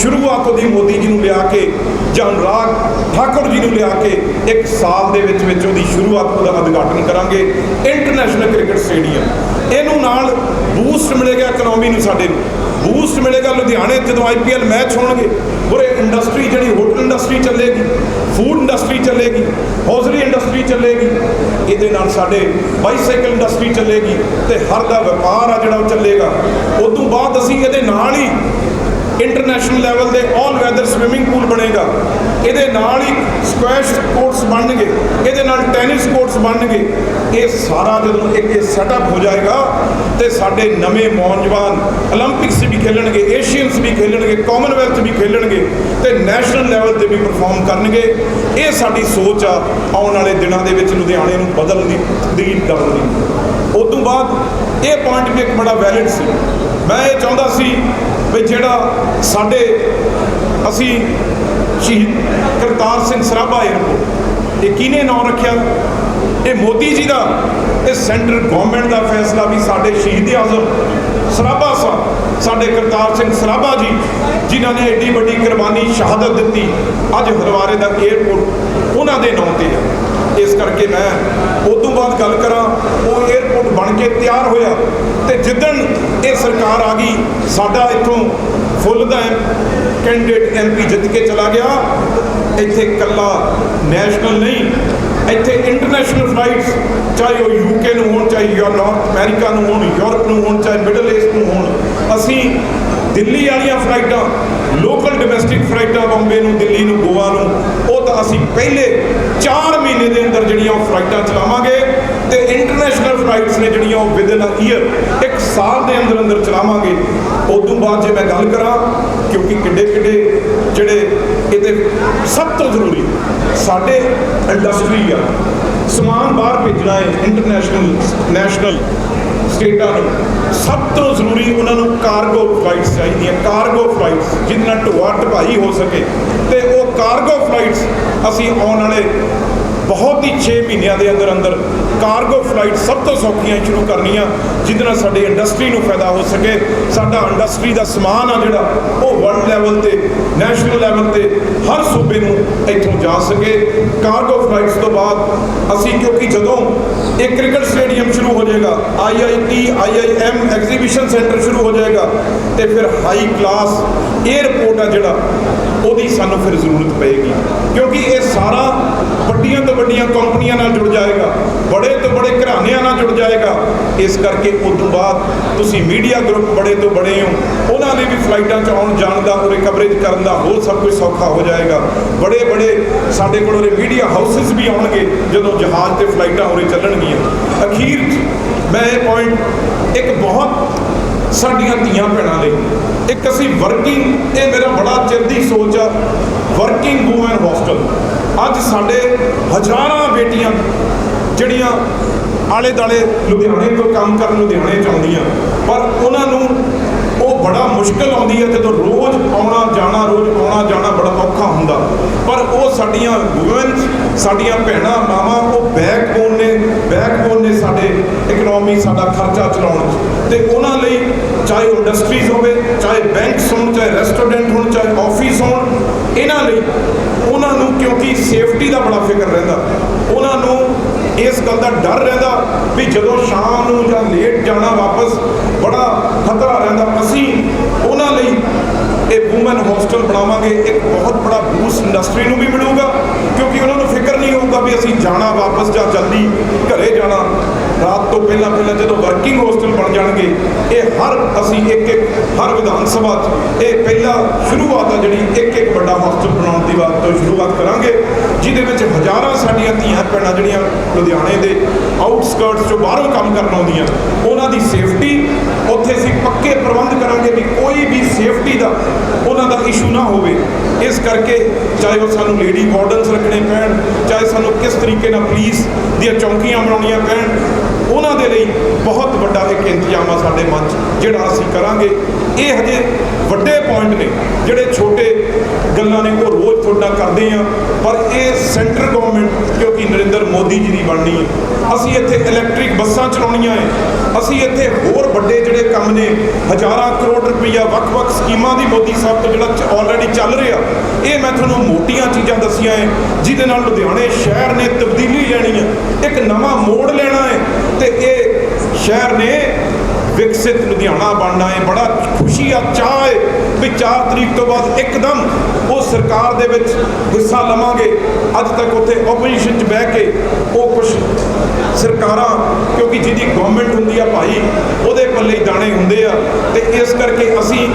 ਸ਼ੁਰੂਆਤ ਉਹਦੀ ਮੋਦੀ ਜੀ ਨੂੰ ਲਿਆ ਕੇ, ਜਾਂ ਅਨੁਰਾਗ ਠਾਕੁਰ ਜੀ ਨੂੰ ਲਿਆ ਕੇ ਇੱਕ ਸਾਲ ਦੇ ਵਿੱਚ ਵਿੱਚ ਉਹਦੀ ਸ਼ੁਰੂਆਤ ਉਹਦਾ ਉਦਘਾਟਨ ਕਰਾਂਗੇ। ਇੰਟਰਨੈਸ਼ਨਲ ਕ੍ਰਿਕਟ ਸਟੇਡੀਅਮ ਇਹਨੂੰ ਨਾਲ ਬੂਸਟ ਮਿਲੇਗਾ ਇਕਨੋਮੀ ਨੂੰ ਸਾਡੇ ਨੂੰ। ਬੂਸਟ ਮਿਲੇਗਾ ਲੁਧਿਆਣੇ 'ਚ ਜਦੋਂ ਆਈਪੀਐਲ ਮੈਚ ਹੋਣਗੇ ਉਰੇ ਇੰਡਸਟਰੀ ਜਿਹੜੀ ਹੋਟਲ ਇੰਡਸਟਰੀ ਚੱਲੇਗੀ ਫੂਡ ਇੰਡਸਟਰੀ ਚੱਲੇਗੀ ਹੌਜ਼ਰੀ ਇੰਡਸਟਰੀ ਚੱਲੇਗੀ, ਇਹਦੇ ਨਾਲ ਸਾਡੇ ਬਾਈਸਾਈਕਲ ਇੰਡਸਟਰੀ ਚੱਲੇਗੀ ਤੇ ਹਰ ਦਾ ਵਪਾਰ ਆ ਜਿਹੜਾ ਉਹ ਚੱਲੇਗਾ। ਉਸ ਤੋਂ ਬਾਅਦ ਅਸੀਂ ਇਹਦੇ ਨਾਲ ਹੀ ਇੰਟਰਨੈਸ਼ਨਲ ਲੈਵਲ ਦੇ ਆਲ ਵੈਦਰ ਸਵਿਮਿੰਗ ਪੂਲ ਬਣੇਗਾ। ਇਹਦੇ ਨਾਲ ਹੀ ਸਕੁਐਸ਼ ਕੋਰਟਸ ਬਣਨਗੇ। ਇਹਦੇ ਨਾਲ ਟੈਨਿਸ ਕੋਰਟਸ ਬਣਨਗੇ। ਇਹ ਸਾਰਾ ਜਦੋਂ ਇੱਕ ਇਹ ਸੈਟਅਪ ਹੋ ਜਾਏਗਾ ਤੇ ਸਾਡੇ ਨਵੇਂ ਨੌਜਵਾਨ 올림픽ਸ ਵੀ ਖੇਲਣਗੇ ਏਸ਼ੀਅਨਸ ਵੀ ਖੇਲਣਗੇ ਕਾਮਨਵੈਲਥ ਵੀ ਖੇਲਣਗੇ ਤੇ ਨੈਸ਼ਨਲ ਲੈਵਲ ਤੇ ਵੀ ਪਰਫਾਰਮ ਕਰਨਗੇ। ਇਹ ਸਾਡੀ ਸੋਚ ਆ ਆਉਣ ਵਾਲੇ ਦਿਨਾਂ ਦੇ ਵਿੱਚ ਲੁਧਿਆਣੇ ਨੂੰ ਬਦਲਣ ਦੀ ਤਬਦੀਲ ਕਰਨ ਦੀ ਉਸ ਤੋਂ ਬਾਅਦ ਇਹ ਪੁਆਇੰਟ ਵੀ ਇੱਕ ਬੜਾ ਵੈਲਿਡ ਸੀ। ਮੈਂ ਇਹ ਚਾਹੁੰਦਾ ਸੀ ਵੀ ਜਿਹੜਾ ਸਾਡੇ ਅਸੀਂ ਸ਼ਹੀਦ ਕਰਤਾਰ ਸਿੰਘ ਸਰਾਭਾ ਏਅਰਪੋਰਟ ਇਹ ਕਿਹਨੇ ਨਾਮ ਰੱਖਿਆ? ਇਹ ਮੋਦੀ ਜੀ ਦਾ ਇਹ ਸੈਂਟਰ ਗਵਰਨਮੈਂਟ ਦਾ ਫੈਸਲਾ ਵੀ ਸਾਡੇ ਸ਼ਹੀਦ ਆਜ਼ਮ ਸਰਾਭਾ ਸਾਹਿਬ ਸਾਡੇ ਕਰਤਾਰ ਸਿੰਘ ਸਰਾਭਾ ਜੀ, ਜਿਨ੍ਹਾਂ ਨੇ ਏਡੀ ਵੱਡੀ ਕੁਰਬਾਨੀ, ਸ਼ਹਾਦਤ ਦਿੱਤੀ ਅੱਜ ਹਰਵਾਰੇ ਦਾ ਏਅਰਪੋਰਟ ਉਹਨਾਂ ਦੇ ਨਾਂ ਤੇ ਹੈ ਇਸ ਕਰਕੇ ਮੈਂ ਉਸ ਤੋਂ ਬਾਅਦ ਗੱਲ ਕਰਾਂ, ਉਹ 에ਅਰਪੋਰਟ ਬਣ ਕੇ ਤਿਆਰ ਹੋਇਆ ਤੇ ਜਿੱਦਣ ਇਹ ਸਰਕਾਰ ਆ ਗਈ, ਸਾਡਾ ਇੱਥੋਂ ਫੁੱਲ ਦਾ ਕੈਂਡੀਡੇਟ ਐਮਪੀ ਜਿੱਤ ਕੇ ਚਲਾ ਗਿਆ। ਇੱਥੇ ਇਕੱਲਾ ਨੈਸ਼ਨਲ ਨਹੀਂ ਇੱਥੇ ਇੰਟਰਨੈਸ਼ਨਲ ਫਲਾਈਟਸ ਚਾਹੇ ਉਹ ਯੂਕੇ ਨੂੰ ਹੋਣ, ਚਾਹੇ ਯੂਰ ਨਾਰਥ ਅਮਰੀਕਾ ਨੂੰ ਹੋਣ ਯੂਰਪ ਨੂੰ ਹੋਣ, ਚਾਹੇ ਮਿਡਲ ਈਸਟ ਨੂੰ ਹੋਣ, ਅਸੀਂ ਦਿੱਲੀ ਵਾਲੀਆਂ ਫਲਾਈਟਾਂ ਲੋਕਲ ਡੋਮੈਸਟਿਕ ਫਲਾਈਟਾਂ ਬੰਬੇ ਨੂੰ, ਦਿੱਲੀ ਨੂੰ, ਗੋਆ ਨੂੰ, ਉਹ ਤਾਂ ਅਸੀਂ ਪਹਿਲੇ 4 ਮਹੀਨੇ ਦੇ ਅੰਦਰ ਜਿਹੜੀਆਂ ਉਹ ਫਲਾਈਟਾਂ ਚਲਾਵਾਂਗੇ। ਤੇ ਇੰਟਰਨੈਸ਼ਨਲ ਫਲਾਈਟਸ ਨੇ ਜਿਹੜੀਆਂ ਉਹ ਵਿਦਨ ਅ ਈਅਰ ਇੱਕ ਸਾਲ ਦੇ ਅੰਦਰ ਅੰਦਰ ਚਲਾਵਾਂਗੇ। ਉਸ ਤੋਂ ਬਾਅਦ ਜੇ ਮੈਂ ਗੱਲ ਕਰਾਂ, ਕਿਉਂਕਿ ਕਿੱਡੇ ਕਿੱਡੇ ਜਿਹੜੇ ਇਹਦੇ ਸਭ ਤੋਂ ਜ਼ਰੂਰੀ ਸਾਡੇ ਇੰਡਸਟਰੀ ਆ, ਸਮਾਨ ਬਾਹਰ ਭੇਜਣਾ ਹੈ ਇੰਟਰਨੈਸ਼ਨਲ ਨੈਸ਼ਨਲ ਸਟੇਟਾਂ ਨੂੰ। ਸਭ ਤੋਂ ਜ਼ਰੂਰੀ ਉਹਨਾਂ ਨੂੰ ਕਾਰਗੋ ਫਲਾਈਟਸ ਚਾਹੀਦੀਆਂ ਕਾਰਗੋ ਫਲਾਈਟਸ ਜਿੰਨਾ ਨਾਲ ਢੋਆ ਢਪਾਈ ਹੋ ਸਕੇ। ਤੇ ਉਹ ਕਾਰਗੋ ਫਲਾਈਟਸ ਅਸੀਂ ਆਉਣ ਵਾਲੇ ਬਹੁਤ ਹੀ 6 ਮਹੀਨਿਆਂ ਦੇ ਅੰਦਰ ਅੰਦਰ ਕਾਰਗੋ ਫਲਾਈਟ ਸਭ ਤੋਂ ਸੌਖੀਆਂ ਸ਼ੁਰੂ ਕਰਨੀਆਂ, ਜਿਹਦੇ ਨਾਲ ਸਾਡੀ ਇੰਡਸਟਰੀ ਨੂੰ ਫਾਇਦਾ ਹੋ ਸਕੇ। ਸਾਡਾ ਇੰਡਸਟਰੀ ਦਾ ਸਮਾਨ ਆ ਜਿਹੜਾ, ਉਹ ਵਰਲਡ ਲੈਵਲ ਤੇ ਨੈਸ਼ਨਲ ਲੈਵਲ ਤੇ, ਹਰ ਸੂਬੇ ਨੂੰ ਇੱਥੋਂ ਜਾ ਸਕੇ। ਕਾਰਗੋ ਫਲਾਈਟਸ ਤੋਂ ਬਾਅਦ ਅਸੀਂ, ਕਿਉਂਕਿ ਜਦੋਂ ਇਹ ਕ੍ਰਿਕਟ ਸਟੇਡੀਅਮ ਸ਼ੁਰੂ ਹੋ ਜਾਏਗਾ ਆਈਆਈਟੀ ਆਈਆਈਐਮ ਐਗਜ਼ੀਬਿਸ਼ਨ ਸੈਂਟਰ ਸ਼ੁਰੂ ਹੋ ਜਾਏਗਾ, ਤੇ ਫਿਰ ਹਾਈ ਕਲਾਸ 에ਅਰਪੋਰਟ ਆ ਜਿਹੜਾ ਉਹਦੀ ਸਾਨੂੰ ਫਿਰ ਜ਼ਰੂਰਤ ਪਏਗੀ। ਕਿਉਂਕਿ ਇਹ ਸਾਰਾ ਵੱਡੀਆਂ ਤੋਂ ਵੱਡੀਆਂ ਕੰਪਨੀਆਂ ਨਾਲ ਜੁੜ ਜਾਏਗਾ, ਬੜੇ ਤੋਂ ਬੜੇ ਘਰਾਣਿਆਂ ਨਾਲ ਜੁੜ ਜਾਏਗਾ। ਇਸ ਕਰਕੇ ਉਸ ਤੋਂ ਬਾਅਦ ਤੁਸੀਂ ਮੀਡੀਆ ਗਰੁੱਪ ਬੜੇ ਤੋਂ ਬੜੇ ਹੋ, ਉਹਨਾਂ ਨੇ ਵੀ ਫਲਾਈਟਾਂ 'ਚ ਆਉਣ ਜਾਣ ਦਾ ਉਰੇ ਕਵਰੇਜ ਕਰਨ ਦਾ ਹੋਰ ਸਭ ਕੁਝ ਸੌਖਾ ਹੋ ਜਾਏਗਾ। ਬੜੇ ਬੜੇ ਸਾਡੇ ਕੋਲ ਉਰੇ ਮੀਡੀਆ ਹਾਊਸਸ ਵੀ ਆਉਣਗੇ, ਜਦੋਂ ਜਹਾਜ਼ ਤੇ ਫਲਾਈਟਾਂ ਉਰੇ ਚੱਲਣਗੀਆਂ। ਅਖੀਰ 'ਚ ਮੈਂ ਇਹ ਪੁਆਇੰਟ ਇੱਕ ਬਹੁਤ ਸਾਡੀਆਂ ਧੀਆਂ ਭੈਣਾਂ ਲਈ ਇੱਕ ਅਸੀਂ ਵਰਕਿੰਗ ਇਹ ਮੇਰਾ ਬੜਾ ਚਿਰ ਦੀ ਸੋਚ ਆ। ਵਰਕਿੰਗ ਵੂਮਨ ਹੋਸਟਲ ਅੱਜ ਸਾਡੇ ਹਜ਼ਾਰਾਂ ਬੇਟੀਆਂ ਜਿਹੜੀਆਂ ਆਲੇ ਦਾਲੇ ਲੁਧਿਆਣੇ ਤੋਂ ਕੰਮ ਕਰਨ ਲੁਧਿਆਣੇ ਚ ਆਉਂਦੀਆਂ। ਪਰ ਉਹਨਾਂ ਨੂੰ ਬੜਾ ਮੁਸ਼ਕਲ ਆਉਂਦੀ ਹੈ ਜਦੋਂ ਰੋਜ਼ ਆਉਣਾ, ਜਾਣਾ, ਰੋਜ਼ ਆਉਣਾ, ਜਾਣਾ ਬੜਾ ਔਖਾ ਹੁੰਦਾ। ਪਰ ਉਹ ਸਾਡੀਆਂ ਵੂਮਨ ਸਾਡੀਆਂ ਭੈਣਾਂ, ਮਾਵਾਂ, ਉਹ ਬੈਕਬੋਨ ਨੇ ਬੈਕਬੋਨ ਨੇ ਸਾਡੇ ਇਕਨੋਮੀ ਸਾਡਾ ਖਰਚਾ ਚਲਾਉਣ 'ਚ। ਤੇ ਉਹਨਾਂ ਲਈ ਚਾਹੇ ਉਹ ਇੰਡਸਟਰੀਜ਼ ਹੋਵੇ, ਚਾਹੇ ਬੈਂਕਸ ਹੋਣ, ਚਾਹੇ ਰੈਸਟੋਰੈਂਟ ਹੋਣ, ਚਾਹੇ ਆਫਿਸ ਹੋਣ, ਇਹਨਾਂ ਲਈ ਉਹਨਾਂ ਨੂੰ ਕਿਉਂਕਿ ਸੇਫਟੀ ਦਾ ਬੜਾ ਫਿਕਰ ਰਹਿੰਦਾ। ਉਹਨਾਂ ਨੂੰ ਇਸ ਗੱਲ ਦਾ ਡਰ ਰਹਿੰਦਾ ਵੀ ਜਦੋਂ ਸ਼ਾਮ ਨੂੰ ਜਾਂ ਲੇਟ ਜਾਣਾ ਵਾਪਸ, ਬੜਾ ਖਤਰਾ ਰਹਿੰਦਾ। ਅਸੀਂ ਉਹਨਾਂ ਲਈ ਇਹ ਵੂਮਨ ਹੋਸਟਲ ਬਣਾਵਾਂਗੇ, ਇੱਕ ਬਹੁਤ ਬੜਾ ਬੂਸ ਇੰਡਸਟਰੀ ਨੂੰ ਵੀ ਮਿਲੂਗਾ, ਕਿਉਂਕਿ ਉਹਨਾਂ ਨੂੰ ਫਿਕਰ ਨਹੀਂ ਹੋਊਗਾ ਵੀ ਅਸੀਂ ਜਾਣਾ ਵਾਪਸ ਜਾਂ ਜਲਦੀ ਘਰੇ ਜਾਣਾ। ਰਾਤ ਤੋਂ ਪਹਿਲਾਂ ਪਹਿਲਾਂ ਜਦੋਂ ਵਰਕਿੰਗ ਹੋਸਟਲ ਬਣ ਜਾਣਗੇ, ਇਹ ਹਰ ਅਸੀਂ ਇੱਕ ਇੱਕ, ਹਰ ਵਿਧਾਨ ਸਭਾ 'ਚ ਇਹ ਪਹਿਲਾ ਸ਼ੁਰੂਆਤ ਆ ਜਿਹੜੀ ਇੱਕ ਇੱਕ ਵੱਡਾ ਹੋਸਟਲ ਬਣਾਉਣ ਦੀ ਬਾਤ ਤੋਂ ਸ਼ੁਰੂਆਤ ਕਰਾਂਗੇ। ਜਿਹਦੇ ਵਿੱਚ ਹਜ਼ਾਰਾਂ ਸਾਡੀਆਂ ਧੀਆਂ ਭੈਣਾਂ ਜਿਹੜੀਆਂ ਲੁਧਿਆਣੇ ਦੇ ਆਊਟਸਕਰਟਸ ਚੋਂ ਬਾਹਰੋਂ ਕੰਮ ਕਰਨ ਆਉਂਦੀਆਂ, ਉਹਨਾਂ ਦੀ ਸੇਫਟੀ ਉੱਥੇ ਅਸੀਂ ਪੱਕੇ ਪ੍ਰਬੰਧ ਕਰਾਂਗੇ ਵੀ ਕੋਈ ਵੀ ਸੇਫਟੀ ਦਾ ਉਹਨਾਂ ਦਾ ਇਸ਼ੂ ਨਾ ਹੋਵੇ। ਇਸ ਕਰਕੇ ਚਾਹੇ ਉਹ ਸਾਨੂੰ ਲੇਡੀ ਵਾਰਡਨਸ ਰੱਖਣੇ ਪੈਣ, ਚਾਹੇ ਸਾਨੂੰ ਕਿਸ ਤਰੀਕੇ ਨਾਲ ਪੁਲਿਸ ਦੀਆਂ ਚੌਂਕੀਆਂ ਬਣਾਉਣੀਆਂ ਪੈਣ, ਉਹਨਾਂ ਦੇ ਲਈ ਬਹੁਤ ਵੱਡਾ ਇੱਕ ਇੰਤਜ਼ਾਮ ਆ ਸਾਡੇ ਮਨ 'ਚ ਜਿਹੜਾ ਅਸੀਂ ਕਰਾਂਗੇ। ਇਹ ਹਜੇ ਵੱਡੇ ਪੁਆਇੰਟ ਨੇ, ਜਿਹੜੇ ਛੋਟੇ ਗੱਲਾਂ ਨੇ, ਉਹ ਰੋਜ਼ ਤੁਹਾਡਾ ਕਰਦੇ ਆ। ਪਰ ਇਹ ਸੈਂਟਰ ਗਵਰਨਮੈਂਟ ਕਿਉਂਕਿ ਨਰਿੰਦਰ ਮੋਦੀ ਜੀ ਦੀ ਬਣਨੀ ਹੈ। ਅਸੀਂ ਇੱਥੇ ਇਲੈਕਟ੍ਰਿਕ ਬੱਸਾਂ ਚਲਾਉਣੀਆਂ ਹੈ। ਅਸੀਂ ਇੱਥੇ ਹੋਰ ਵੱਡੇ ਜਿਹੜੇ ਕੰਮ ਨੇ, ਹਜ਼ਾਰਾਂ ਕਰੋੜ ਰੁਪਈਆ ਵੱਖ-ਵੱਖ ਸਕੀਮਾਂ ਦੀ ਮੋਦੀ ਸਾਹਿਬ ਤੋਂ ਜਿਹੜਾ ਆਲਰੇਡੀ ਚੱਲ ਰਿਹਾ, ਇਹ ਮੈਂ ਤੁਹਾਨੂੰ ਮੋਟੀਆਂ ਚੀਜ਼ਾਂ ਦੱਸੀਆਂ ਹੈ, ਜਿਹਦੇ ਨਾਲ ਲੁਧਿਆਣੇ ਸ਼ਹਿਰ ਨੇ ਤਬਦੀਲੀ ਲੈਣੀ ਹੈ। ਇੱਕ ਨਵਾਂ ਮੋੜ ਲੈਣਾ ਹੈ, ਤੇ ਇਹ ਸ਼ਹਿਰ ਨੇ ਵਿਕਸਿਤ ਲੁਧਿਆਣਾ ਬਣਨਾ ਹੈ ਬੜਾ ਖੁਸ਼ੀ ਆ ਚਾਹ ਹੈ ਵੀ 4 ਤਰੀਕ ਤੋਂ ਬਾਅਦ ਇੱਕਦਮ ਉਹ ਸਰਕਾਰ ਦੇ ਵਿੱਚ ਹਿੱਸਾ ਲਵਾਂਗੇ। ਅੱਜ ਤੱਕ ਉੱਥੇ ਆਪੋਜੀਸ਼ਨ 'ਚ ਬਹਿ ਕੇ ਉਹ ਕੁਝ ਸਰਕਾਰਾਂ, ਕਿਉਂਕਿ ਜਿਹਦੀ ਗਵਰਨਮੈਂਟ ਹੁੰਦੀ ਆ ਭਾਈ, ਉਹਦੇ ਪੱਲੇ ਦਾਣੇ ਹੁੰਦੇ ਆ। ਤੇ ਇਸ ਕਰਕੇ ਅਸੀਂ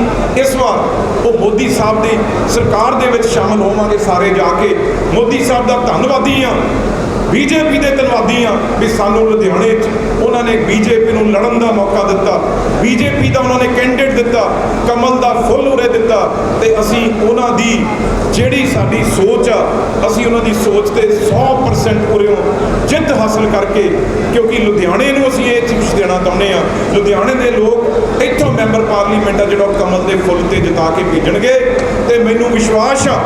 ਇਸ ਵਾਰ ਉਹ ਮੋਦੀ ਸਾਹਿਬ ਦੀ ਸਰਕਾਰ ਦੇ ਵਿੱਚ ਸ਼ਾਮਲ ਹੋਵਾਂਗੇ ਸਾਰੇ ਜਾ ਕੇ। ਮੋਦੀ ਸਾਹਿਬ ਦਾ ਧੰਨਵਾਦੀ ਆ, ਬੀਜੇਪੀ ਦੇ ਧੰਨਵਾਦੀ ਆ ਵੀ ਸਾਨੂੰ ਲੁਧਿਆਣੇ 'ਚ ਉਹਨਾਂ ਨੇ ਬੀਜੇਪੀ ਨੂੰ ਲੜਨ ਦਾ ਮੌਕਾ ਦਿੱਤਾ। ਬੀਜੇਪੀ ਦਾ ਉਹਨਾਂ ਨੇ ਕੈਂਡੀਡੇਟ ਦਿੱਤਾ, ਕਮਲ ਦਾ ਫੁੱਲ ਉਰੇ ਦਿੱਤਾ ਤੇ ਅਸੀਂ ਉਹਨਾਂ ਦੀ ਜਿਹੜੀ ਸਾਡੀ ਸੋਚ ਆ, ਅਸੀਂ ਉਹਨਾਂ ਦੀ ਸੋਚ ਤੇ 100% ਉਰੇ ਜਿੱਤ ਹਾਸਲ ਕਰਕੇ, ਕਿਉਂਕਿ ਲੁਧਿਆਣੇ ਨੂੰ ਅਸੀਂ ਇਹ ਚੀਜ਼ ਦੇਣਾ ਚਾਹੁੰਦੇ ਆ। ਲੁਧਿਆਣੇ ਦੇ ਲੋਕ ਇੱਥੋਂ ਮੈਂਬਰ ਪਾਰਲੀਮੈਂਟ ਆ ਜਿਹੜਾ ਉਹ ਕਮਲ ਦੇ ਫੁੱਲ ਤੇ ਜਿਤਾ ਕੇ ਭੇਜਣਗੇ ਤੇ ਮੈਨੂੰ ਵਿਸ਼ਵਾਸ ਆ,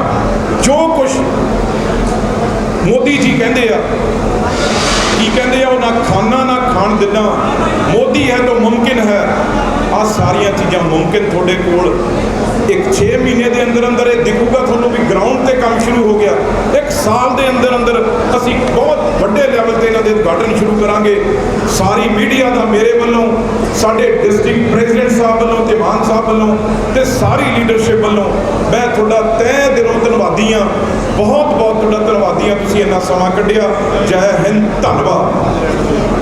ਜੋ ਕੁਝ ਮੋਦੀ ਜੀ ਕਹਿੰਦੇ ਆ ਕੀ ਕਹਿੰਦੇ ਆ? ਉਹ ਨਾ ਖਾਣਾ ਨਾ ਖਾਣ ਦਿੰਦਾ। ਮੋਦੀ ਹੈ ਤਾਂ ਮੁਮਕਿਨ ਹੈ। ਆ ਸਾਰੀਆਂ ਚੀਜ਼ਾਂ ਮੁਮਕਿਨ ਤੁਹਾਡੇ ਕੋਲ। ਇੱਕ 6 ਮਹੀਨੇ ਦੇ ਅੰਦਰ ਅੰਦਰ ਇਹ ਦਿਖੂਗਾ ਤੁਹਾਨੂੰ ਵੀ ਗਰਾਊਂਡ ਤੇ ਕੰਮ ਸ਼ੁਰੂ ਹੋ ਗਿਆ। ਇੱਕ ਸਾਲ ਦੇ ਅੰਦਰ ਅੰਦਰ ਅਸੀਂ ਬਹੁਤ ਵੱਡੇ ਲੈਵਲ ਤੇ ਇਹਨਾਂ ਦੇ ਉਦਘਾਟਨ ਸ਼ੁਰੂ ਕਰਾਂਗੇ। ਸਾਰੀ ਮੀਡੀਆ ਦਾ ਮੇਰੇ ਵੱਲੋਂ, ਸਾਡੇ ਡਿਸਟ੍ਰਿਕਟ ਪ੍ਰੈਜ਼ੀਡੈਂਟ ਸਾਹਿਬ ਵੱਲੋਂ ਤੇ ਮਾਨ ਸਾਹਿਬ ਵੱਲੋਂ ਤੇ ਸਾਰੀ ਲੀਡਰਸ਼ਿਪ ਵੱਲੋਂ ਮੈਂ ਤੁਹਾਡਾ ਤਹਿ ਦਿਲੋਂ ਧੰਨਵਾਦੀ ਹਾਂ। ਬਹੁਤ ਬਹੁਤ ਤੁਹਾਡਾ ਧੰਨਵਾਦੀ ਹਾਂ, ਤੁਸੀਂ ਇੰਨਾ ਸਮਾਂ ਕੱਢਿਆ। ਜੈ ਹਿੰਦ, ਧੰਨਵਾਦ।